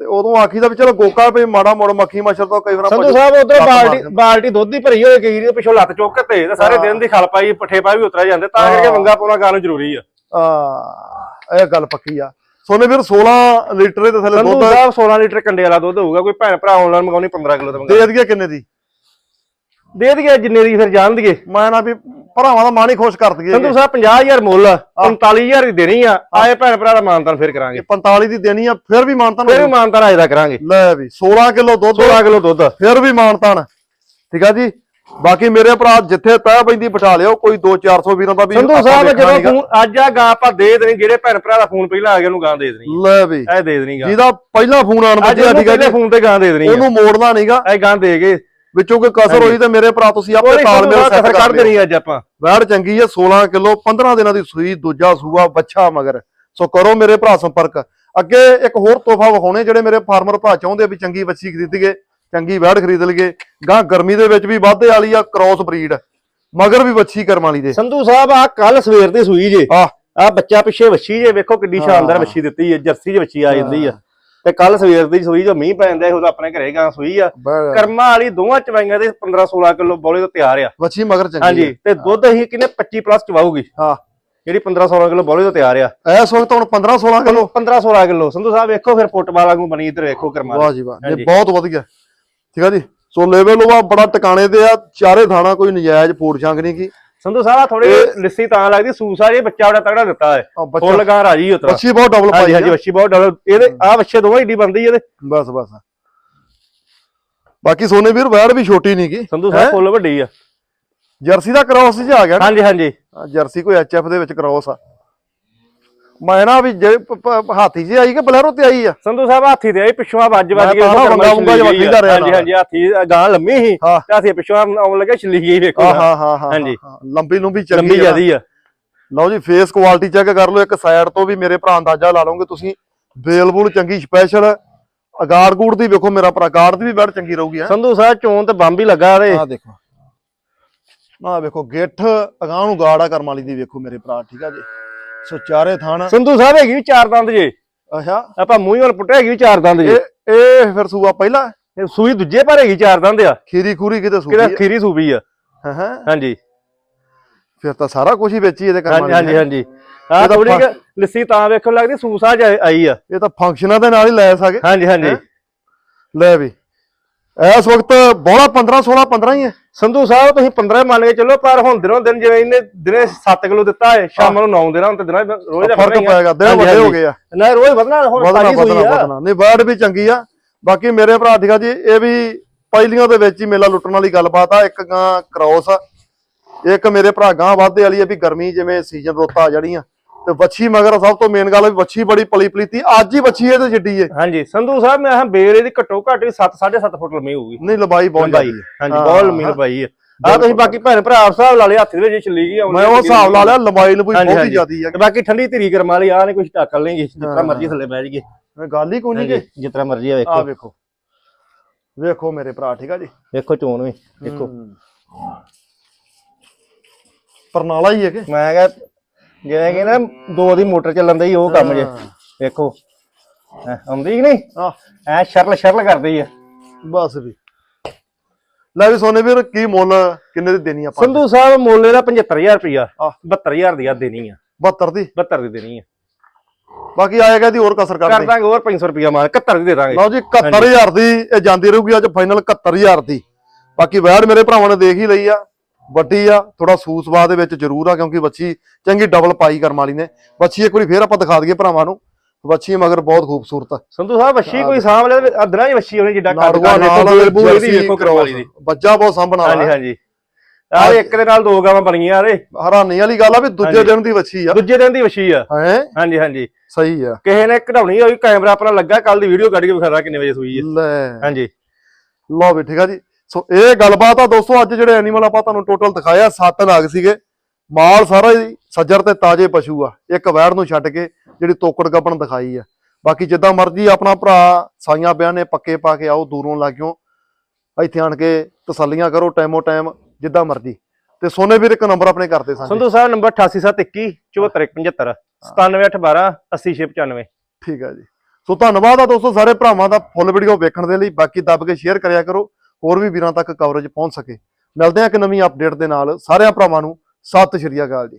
ਤੇ ਉਦੋਂ ਆਖੀਦਾ ਵੀ ਚਲੋ ਗੋਕਾ ਵੀ ਮਾੜਾ ਮੋੜ ਮੱਖੀ ਮੱਛਰ ਤੋਂ ਕਈ ਵਾਰ ਸੰਧੂ ਸਾਹਿਬ ਉਧਰ ਬਾਲਟੀ ਬਾਲਟੀ ਦੁੱਧ ਦੀ ਭਰੀ ਹੋਏ ਕਈ ਦੇ ਪਿੱਛੋਂ ਲੱਤ ਚੁੱਕ ਕੇ ਤੇ ਤੇ ਸਾਰੇ। ਦਿਨ ਦੀ ਖਲ ਪਾਈ ਪੱਠੇ ਪਾ ਵੀ ਉਤਰਾ ਜਾਂਦੇ ਤਾਂ ਕਰਕੇ। ਵੰਗਾ ਪਾਉਣਾ ਗਾਂ ਨੂੰ ਜ਼ਰੂਰੀ ਆ। ਆ ਇਹ ਗੱਲ ਪੱਕੀ ਆ। ਸੋਨੇ ਵੀਰ 16 ਲੀਟਰ ਦੇ ਥੱਲੇ ਸੰਧੂ ਦੁੱਧ ਸਾਹਿਬ 16 ਲੀਟਰ ਕੰਡੇ ਵਾਲਾ ਦੁੱਧ ਹੋਊਗਾ ਕੋਈ ਭੈਣ ਭਰਾ ਆਨਲਾਈਨ ਮੰਗਾਉਣੀ 15 ਕਿਲੋ ਦਾ ਮੰਗਾ। ਦੇ ਦਈਏ ਕਿੰਨੇ ਦੀ? ਦੇ ਦਈਏ ਜਿੰਨੇ ਦੀ ਫਿਰ ਜਾਣ ਦਈਏ। ਮੈਂ ਨਾ ਵੀ ਭਰਾਵਾਂ ਦਾ ਮਨ ਹੀ ਖੁਸ਼ ਕਰ ਦਈਏ। ਸੰਧੂ ਸਾਹਿਬ 50000 ਮੁੱਲ 45000 ਦੀ ਦੇਣੀ ਆ ਆਏ ਭੈਣ ਭਰਾ ਦਾ ਮਾਨਤਾਨ ਫਿਰ ਕਰਾਂਗੇ। 45 ਦੀ ਦੇਣੀ ਆ ਫਿਰ ਵੀ ਮਾਨਤਾਨ ਫਿਰ ਵੀ ਮਾਨਤਾਨ ਅਜੇ ਦਾ ਕਰਾਂਗੇ। ਲੈ ਵੀ 16 ਕਿਲੋ ਦੁੱਧ। 16 ਕਿਲੋ ਦੁੱਧ। ਫਿਰ ਵੀ ਮਾਨਤਾਨ। ਠੀਕ ਆ ਜੀ? ਬਾਕੀ ਮੇਰੇ ਭਰਾ ਜਿੱਥੇ ਤੈ ਪੈਂਦੀ ਬਿਠਾ ਲਿਓ ਕੋਈ 2-400 ਵੀਰਾਂ ਦਾ ਵੀ ਸੰਧੂ ਸਾਹਿਬ ਜਦੋਂ। ਫੋਨ ਅੱਜ ਆ ਗਾਂ ਆਪਾਂ ਦੇ ਦੇਣੀ ਜਿਹੜੇ ਭੈਣ ਭਰਾ ਦਾ ਫੋਨ ਪਹਿਲਾਂ ਆ ਗਿਆ ਉਹਨੂੰ ਗਾਂ ਦੇ ਦੇਣੀ ਲੈ ਵੀ ਇਹ ਦੇ ਦੇਣੀ ਗਾਂ। ਜਿਹਦਾ ਪਹਿਲਾ ਫੋਨ ਆਣ ਉਹਨੂੰ ਠੀਕ ਜੀ ਫੋਨ ਤੇ ਗਾਂ ਦੇ ਦੇਣੀ ਉਹਨੂੰ ਮੋੜਨਾ ਨਹੀਂਗਾ ਇਹ ਗਾਂ ਦੇ ਗਏ। ਵਿੱਚੋਂ ਕੋਈ ਕਸਰ ਹੋਈ ਤੇ ਮੇਰੇ ਭਰਾ ਤੁਸੀਂ ਆਪੇ ਤਾਲਮੇਲ ਸੈੱਟ ਕੱਢ ਦੇਣੀ ਅੱਜ ਆਪਾਂ। ਵੈੜ ਚੰਗੀ ਹੈ 16 ਕਿਲੋ 15 ਦਿਨਾਂ ਦੀ ਸੂਈ ਦੂਜਾ ਸੂਆ ਬੱਚਾ ਮਗਰ। ਸੋ ਕਰੋ ਮੇਰੇ ਭਰਾ ਸੰਪਰਕ। ਅੱਗੇ ਇੱਕ ਹੋਰ ਤੋਹਫਾ ਵਿਖਾਉਣੇ ਜਿਹੜੇ ਮੇਰੇ ਫਾਰਮਰ ਭਰਾ ਚਾਹੁੰਦੇ ਵੀ ਚੰਗੀ ਬੱਚੀ ਖਰੀਦੀਏ। ਚੰਗੀ ਵੈੜ ਖਰੀਦ ਲਈਏ। ਗਾਂ ਗਰਮੀ ਦੇ ਵਿੱਚ ਵੀ ਵਾਧੇ ਵਾਲੀ ਆ ਕ੍ਰੋਸ ਬਰੀਡ ਮਗਰ ਵੀ ਬੱਚੀ ਕਰਮ ਵਾਲੀ ਦੇ। ਸੰਧੂ ਸਾਹਿਬ ਆ ਕੱਲ ਸਵੇਰ ਦੀ ਸੂਈ ਜੇ। ਆ ਬੱਚਾ ਪਿੱਛੇ ਵੱਛੀ ਜੇ ਵੇਖੋ ਕਿੱਡੀ ਸ਼ਾਨਦਾਰ ਹਾਂ। ਵੱਛੀ ਦਿੱਤੀ ਹੈ ਜਰਸੀ ਚ ਵੱਛੀ ਆ ਜਾਂਦੀ ਆ। ਤੇ ਕੱਲ ਸਵੇਰ ਦੀ ਸੂਈ ਜੋ ਮੀਂਹ ਪੈਂਦਾ ਉਹਦਾ ਆਪਣੇ ਘਰੇ ਗਾਂ ਸੂਈ ਆ। ਕਰਮਾਂ ਵਾਲੀ ਦੋਵਾਂ ਚਵਾਈਆਂ ਦੇ 15 16 ਕਿਲੋ ਬੋਲੇ ਤੋਂ ਤਿਆਰ ਆ। ਬੱਚੀ ਮਗਰ ਚੰਗੀ ਹਾਂਜੀ ਤੇ ਦੁੱਧ ਅਸੀਂ ਕਿੰਨੇ 25 ਪਲੱਸ ਚਵਾਉਗੀ ਹਾਂ। ਜਿਹੜੀ 15 16 ਕਿਲੋ ਬੋਲੇ ਤੋਂ ਤਿਆਰ ਆ। ਇਸ ਵਕਤ ਹੁਣ 15 16 ਕਿਲੋ। 15 16 ਕਿਲੋ। ਸੰਧੂ ਸਾਹਿਬ ਵੇਖੋ ਫਿਰ ਫੁੱਟਬਾਲ ਵਾਂਗੂ ਬਣੀ ਇੱਧਰ ਵੇਖੋ ਕਰਮਾਂ ਵਾਹ ਜੀ ਵਾਹ। ਇਹ ਬਹੁਤ ਵਧੀਆ। ਠੀਕ ਆ ਜੀ? ਸੋ ਲੈਵਲ ਉਹ ਬੜਾ ਟਿਕਾਣੇ ਤੇ ਆ ਚਾਰੇ ਥਾਣਾ ਕੋਈ ਨਜਾਇਜ਼ ਫੂਡ ਛੰਗ ਨਹੀਂ ਕੀ। ਸੰਧੂ ਸਾਹਿਬ ਥੋੜੀ ਲਿੱਸੀ ਤਾਂ ਲੱਗਦੀ ਸੂਸਾ ਜੇ ਬੱਚਾ ਬੜਾ ਤਗੜਾ ਦਿੱਤਾ ਹੈ। ਬੱਚਾ ਫੁੱਲ ਗਾਂ ਰਾਜੀ ਉਤਰਾ। ਬੱਚੀ ਬਹੁਤ ਡਬਲ ਹਾਂਜੀ ਪਾਈ ਹਾਂਜੀ ਵੱਛੀ ਬਹੁਤ ਡਬਲ ਇਹਦੇ ਆ ਵੱਛੇ ਦੋਵਾਂ ਏਡੀ ਬੰਦੀ ਇਹਦੇ। ਬਸ ਬਸ। ਬਾਕੀ ਸੋਨੇ ਵੀਰ ਵੈੜ ਵੀ ਛੋਟੀ ਨਹੀਂ ਗੀ ਸੰਧੂ ਸਾਹਿਬ ਫੁੱਲ ਵੱਡੀ ਆ। ਜਰਸੀ ਦਾ ਕ੍ਰਾਸ ਚ ਆ ਗਿਆ ਹਾਂਜੀ ਹਾਂਜੀ। ਜਰਸੀ ਕੋਈ ਐਚਐਫ ਦੇ ਵਿੱਚ ਕ੍ਰਾਸ ਆ। ਮੈਂ ਨਾ ਵੀ ਜੇ ਹਾਥੀ ਜੀ ਆਈ ਕਿ ਬਲੈਰੋ ਤੇ ਆਈ ਆ? ਸੰਧੂ ਸਾਹਿਬ ਹਾਥੀ ਦੇ ਆਈ ਪਿੱਛੋਂ ਆ ਵੱਜ ਵੱਜ ਕੇ ਤਾਂ ਜਿਹਾ ਵੱਜਦਾ ਰਿਹਾ ਹਾਂਜੀ। ਹਾਂਜੀ ਹਾਥੀ ਗਾਂ ਲੰਮੀ ਸੀ। ਤੇ ਹਾਥੀ ਪਿੱਛੋਂ ਆਉਣ ਲੱਗਾ ਛਿੱਲੀ ਗਈ ਵੇਖੋ ਹਾਂ ਹਾਂ ਹਾਂ ਹਾਂਜੀ। ਲੰਬੀ ਲੰਬੀ ਚੰਗੀ ਲੰਬੀ ਆ। ਜਿਆਦੀ ਆ। ਲਓ ਜੀ ਫੇਸ ਕੁਆਲਿਟੀ ਚੈੱਕ ਕਰ ਲਓ ਇੱਕ ਸਾਈਡ ਤੋਂ ਵੀ ਮੇਰੇ ਭਰਾ ਅੰਦਾਜ਼ਾ ਲਾ ਲਓਗੇ ਤੁਸੀਂ। ਬੇਲਬੂਲ ਚੰਗੀ ਸਪੈਸ਼ਲ ਅਗਾੜ ਗੂੜ ਦੀ ਵੇਖੋ ਮੇਰਾ ਭਰਾ ਗਾੜ ਦੀ ਵੀ ਬੜ ਚੰਗੀ ਰਹੂਗੀ ਹੈ। ਸੰਧੂ ਸਾਹਿਬ ਚੋਣ ਤੇ ਬੰਬ ਹੀ ਲੱਗਾ ਤੇ ਆਹ ਦੇਖੋ। ਆਹ ਵੇਖੋ ਗਿੱਠ ਅਗਾਹ ਨੂੰ ਗਾੜ ਆ ਕਰਮ ਵਾਲੀ ਦੀ ਵੇਖੋ ਮੇਰੇ ਭਰਾ ਠੀਕ ਆ ਜੀ। ਸੋ ਚਾਰੇ ਥਾਣ। ਸੰਧੂ ਸਾਹਿਬ ਹੈਗੀ ਵੀ ਚਾਰ ਦੰਦ ਜੇ। ਅੱਛਾ। ਆਪਾਂ ਮੂੰਹ ਵੱਲ ਪੁੱਟਿਆ ਹੈਗੀ ਵੀ ਚਾਰ ਦੰਦ ਜੇ। ਇਹ ਇਹ ਫਿਰ ਸੂਆ ਪਹਿਲਾ? ਇਹ ਸੂਈ ਦੂਜੇ ਭਰੇਗੀ ਚਾਰ ਦੰਦ ਆ। ਖੀਰੀ ਖੂਰੀ ਕਿਤੇ ਸੂਈ ਕਿਹੜਾ ਖੀਰੀ ਸੂਬੀ ਆ। ਹਾਂ ਹਾਂ ਹਾਂਜੀ। ਫਿਰ ਤਾਂ ਸਾਰਾ ਕੁਝ ਹੀ ਵਿੱਚ ਹੀ ਇਹਦੇ ਕੰਮ ਹਾਂਜੀ ਹਾਂਜੀ ਹਾਂਜੀ। ਆ ਥੋੜੀ ਲੱਸੀ ਤਾਂ ਵੇਖਣ ਲੱਗਦੀ ਸੂਸਾ ਆਈ ਆ। ਇਹ ਤਾਂ ਫੰਕਸ਼ਨਾਂ ਦੇ ਨਾਲ ਹੀ ਲੈ ਸਕੇ ਹਾਂਜੀ ਹਾਂਜੀ? ਲੈ ਵੀ। ਇਸ ਵਕਤ ਬੋਲਾ 15 16 15 ਹੀ ਹੈ। ਸੰਧੂ ਸਾਹਿਬ ਤੁਸੀਂ 15 ਮੰਨ ਕੇ ਚੱਲੋ ਪਰ ਹੁਣ ਦਿਨੋਂ ਦਿਨ ਜਿਵੇਂ ਇਹਨੇ ਦਿਨੇ 7 ਕਿਲੋ ਦਿੱਤਾ ਹੈ ਸ਼ਾਮ ਨੂੰ 9 ਦੇਣਾ ਹੁਣ ਤੇ ਦਿਨਾਂ ਰੋਜ਼ ਦਾ ਫ਼ਰਕ ਪਏਗਾ ਦਿਨ ਵੱਡੇ ਹੋ ਗਏ ਆ। ਨਾ ਰੋਜ਼ ਵਧਣਾ ਹੁਣ ਵਧਣਾ ਸੂਈ ਆ। ਨਹੀਂ ਬਰਡ ਵੀ ਚੰਗੀ ਆ। ਬਾਕੀ ਮੇਰੇ ਭਰਾ ਠੀਕਾ ਜੀ ਇਹ ਵੀ ਪਹਿਲੀਆਂ ਦੇ ਵਿੱਚ ਹੀ ਮੇਲਾ ਲੁੱਟਣ ਵਾਲੀ ਗੱਲਬਾਤ ਆ। ਇੱਕ ਗਾਂ ਕ੍ਰੋਸ ਆ। ਇੱਕ ਮੇਰੇ ਭਰਾ ਗਾਂ ਵਾਧੇ ਵਾਲੀ ਆ ਵੀ ਗਰਮੀ ਜਿਵੇਂ ਸੀਜ਼ਨ ਰੁੱਤ ਆ ਜੜੀਆਂ ਤੇ ਵੱਛੀ ਮਗਰ ਸਭ ਤੋਂ ਮੇਨ ਗੱਲ ਵੀ ਵੱਛੀ ਬੜੀ ਪਲੀ ਪਲੀਤੀ। ਅੱਜ ਹੀ ਵੱਛੀ ਇਹਦੇ ਜਿੱਡੀ ਏ। ਹਾਂਜੀ ਸੰਧੂ ਸਾਹਿਬ ਮੈਂ ਹਾਂ ਬੇਰ ਇਹਦੀ ਘੱਟੋ ਘੱਟ 7 7.5 ਫੁੱਟ ਲੰਮੀ ਹੋਊਗੀ। ਨਹੀਂ ਲੰਬਾਈ ਬਹੁਤ ਲੰਬਾਈ ਜ਼ਿਆਦੀ ਹੈ। ਹਾਂਜੀ ਹਾਂ, ਬਹੁਤ ਲੰਮੀ ਹਾਂ। ਲੰਬਾਈ ਆ ਆ ਤੁਸੀਂ ਬਾਕੀ ਭੈਣ ਭਰਾ ਹਿਸਾਬ ਲਾ ਲਿਆ ਹੱਥ ਦੇ ਵਿੱਚ ਚੱਲੀ ਗਈ ਆਉਂਦੀ ਮੈਂ ਉਹ ਹਿਸਾਬ ਲਾ ਲਿਆ ਲੰਬਾਈ ਨੂੰ ਹਾਂਜੀ, ਬਹੁਤ ਹੀ ਹਾਂਜੀ। ਜ਼ਿਆਦੀ ਆ ਤੇ ਬਾਕੀ ਠੰਡੀ ਧੀਰੀ ਕਰਮ ਵਾਲੀ ਆ ਨੇ ਕੁਝ ਟਾਕਲ ਨਹੀਂ ਜਿਸ ਤਰ੍ਹਾਂ ਹਾਂ। ਮਰਜ਼ੀ ਥੱਲੇ ਬਹਿ ਜੀਏ ਗੱਲ ਹੀ ਕੋਈ ਨਹੀਂ ਕਿ ਤਰ੍ਹਾਂ ਮਰਜ਼ੀ ਆ ਆ ਵੇਖੋ ਵੇਖੋ। ਵੇਖੋ ਮੇਰੇ ਭਰਾ ਠੀਕ ਆ ਜੀ? ਵੇਖੋ ਚੋਣ ਵੀ ਵੇਖੋ। ਹੂੰ। ਪਰਨਾਲਾ ਹੀ ਹੈ ਕਿ? ਮੈਂ ਕਿਹਾ ਜਿਵੇਂ ਕਿ ਨਾ ਦੋ ਦੀ ਮੋਟਰ ਚੱਲਣ ਦਾ ਹੀ ਉਹ ਕੰਮ ਜੇ। ਵੇਖੋ। ਹੈਂ, ਆਉਂਦੀ ਕਿ ਨਹੀਂ? ਐ ਸ਼ਰਲ ਸ਼ਰਲ ਕਰਦੀ ਆ। ਬਸ ਵੀ। ਲੈ ਵੀ ਸੋਨੇ ਵੀਰ ਕੀ ਮੁੱਲ ਕਿੰਨੇ ਦੀ ਦੇਣੀ ਆਪਾਂ? ਸੰਧੂ ਸਾਹਿਬ ਮੁੱਲ ਇਹਦਾ 75000 ਰੁਪਇਆ ਆਹ। 72000 ਦੀ ਆ ਦੇਣੀ ਆ। 72 ਦੀ? 72 ਦੀ ਦੇਣੀ ਆ। ਬਾਕੀ ਆਏਗਾ ਦੀ ਹੋਰ ਕਸਰ ਕਰ ਕਰਦੇ ਦਾਂਗੇ ਹੋਰ 500 ਰੁਪਇਆ ਮਾਰ 71 ਦੀ ਦੇ ਦਾਂਗੇ। ਲਓ ਜੀ 71000 ਦੀ ਇਹ ਜਾਂਦੀ ਰਹੂਗੀ ਅੱਜ ਫਾਈਨਲ 71000 ਦੀ। ਬਾਕੀ ਵੈੜ ਮੇਰੇ ਭਰਾਵਾਂ ਨੇ ਦੇਖ ਹੀ ਲਈ ਆ। ਵੱਡੀ ਆ ਥੋੜਾ ਸੂਸਵਾ ਦੇ ਵਿੱਚ ਜ਼ਰੂਰ ਆ ਕਿਉਂਕਿ ਬੱਚੀ ਚੰਗੀ ਡਬਲ ਪਾਈ ਕਰਮ ਵਾਲੀ ਨੇ। ਬੱਚੀ ਇੱਕ ਵਾਰੀ ਫੇਰ ਆਪਾਂ ਦਿਖਾ ਦਈਏ ਭਰਾਵਾਂ ਨੂੰ। ਬੱਚੀ ਮਗਰ ਬਹੁਤ ਖੂਬਸੂਰਤ ਆ। ਸੰਧੂ ਸਾਹਿਬ ਵੱਛੀ ਕੋਈ ਸਾਂਭ ਲੈ ਅਦਰਾਂ ਹੀ ਵੱਛੀ ਹੋਣੀ ਜਿੱਡਾ ਨਾੜੂਆ ਕਰ ਬੂਲ ਇਹਦੀ ਵੇਖੋ ਕਰਮ ਵਾਲੀ ਦੀ। ਬੱਚਾ ਬਹੁਤ ਸਾਂਭਣ ਹਾਂਜੀ ਵਾਲਾ ਹਾਂਜੀ ਆਹ ਇੱਕ ਦੇ ਨਾਲ ਦੋ ਗਾਵਾਂ ਬਣੀਆਂ ਆਰੇ ਹੈਰਾਨੀ ਵਾਲੀ ਗੱਲ ਆ ਵੀ ਦੂਜੇ ਹਾਂਜੀ। ਦਿਨ ਦੀ ਵੱਛੀ ਆ। ਦੂਜੇ ਦਿਨ ਦੀ ਵੱਛੀ ਆ। ਹੈ? ਹਾਂਜੀ ਹਾਂਜੀ। ਸਹੀ ਆ। ਕਿਸੇ ਨੇ ਕਢਾਉਣੀ ਹੋਈ ਕੈਮਰਾ ਆਪਣਾ ਲੱਗਾ ਕੱਲ ਦੀ ਵੀਡੀਓ ਕੱਢ ਕੇ ਵਿਖਾਣਾ ਕਿੰਨੇ ਵਜੇ ਸੂਈ ਹੈ ਲੈ। ਹਾਂਜੀ। ਲਓ ਵੀ ਠੀਕ ਆ ਜੀ। ਸੋ ਇਹ ਗੱਲਬਾਤ ਆ ਦੋਸਤੋ ਅੱਜ ਜਿਹੜੇ ਐਨੀਮਲ ਆਪਾਂ ਤੁਹਾਨੂੰ ਟੋਟਲ ਦਿਖਾਇਆ ਸੱਤ ਨਾਗ ਸੀਗੇ। ਮਾਲ ਸਾਰਾ ਹੀ ਸੱਜਰ ਤੇ ਤਾਜੇ ਪਸ਼ੂ ਆ। ਇੱਕ ਵੈੜ ਨੂੰ ਛੱਡ ਕੇ ਜਿਹੜੀ ਤੋਕੜ ਗੱਪਣ ਦਿਖਾਈ ਆ। ਬਾਕੀ ਜਿੱਦਾਂ ਮਰਜ਼ੀ ਆਪਣਾ ਭਰਾ ਸਾਈਆਂ ਬਿਆਨ ਨੇ ਪੱਕੇ ਪਾ ਕੇ ਆਓ ਦੂਰੋਂ ਲਾਗਿਓ ਇੱਥੇ ਆਣ ਕੇ ਤਸੱਲੀਆਂ ਕਰੋ ਟਾਈਮੋ ਟਾਈਮ ਜਿੱਦਾਂ ਮਰਜ਼ੀ। ਤੇ ਸੋਨੇ ਵੀਰ ਇੱਕ ਨੰਬਰ ਆਪਣੇ ਕਰਦੇ ਸਾਂਝੇ। ਸੰਧੂ ਸਾਹਿਬ ਨੰਬਰ 8871 74175 97812 80695 ਠੀਕ ਆ ਜੀ। ਸੋ ਧੰਨਵਾਦ ਆ ਦੋਸਤੋ ਸਾਰੇ ਭਰਾਵਾਂ ਦਾ ਫੁੱਲ ਵੀਡੀਓ ਵੇਖਣ ਦੇ ਲਈ। ਬਾਕੀ ਦੱਬ ਕੇ ਸ਼ੇਅਰ ਕਰਿਆ ਕਰੋ। ਹੋਰ ਵੀ ਵੀਰਾਂ ਤੱਕ ਕਵਰੇਜ ਪਹੁੰਚ ਸਕੇ। ਮਿਲਦੇ ਹਾਂ ਇੱਕ ਨਵੀਂ ਅਪਡੇਟ ਦੇ ਨਾਲ। ਸਾਰਿਆਂ ਭਰਾਵਾਂ ਨੂੰ ਸਤਿ ਸ਼੍ਰੀ ਅਕਾਲ ਜੀ।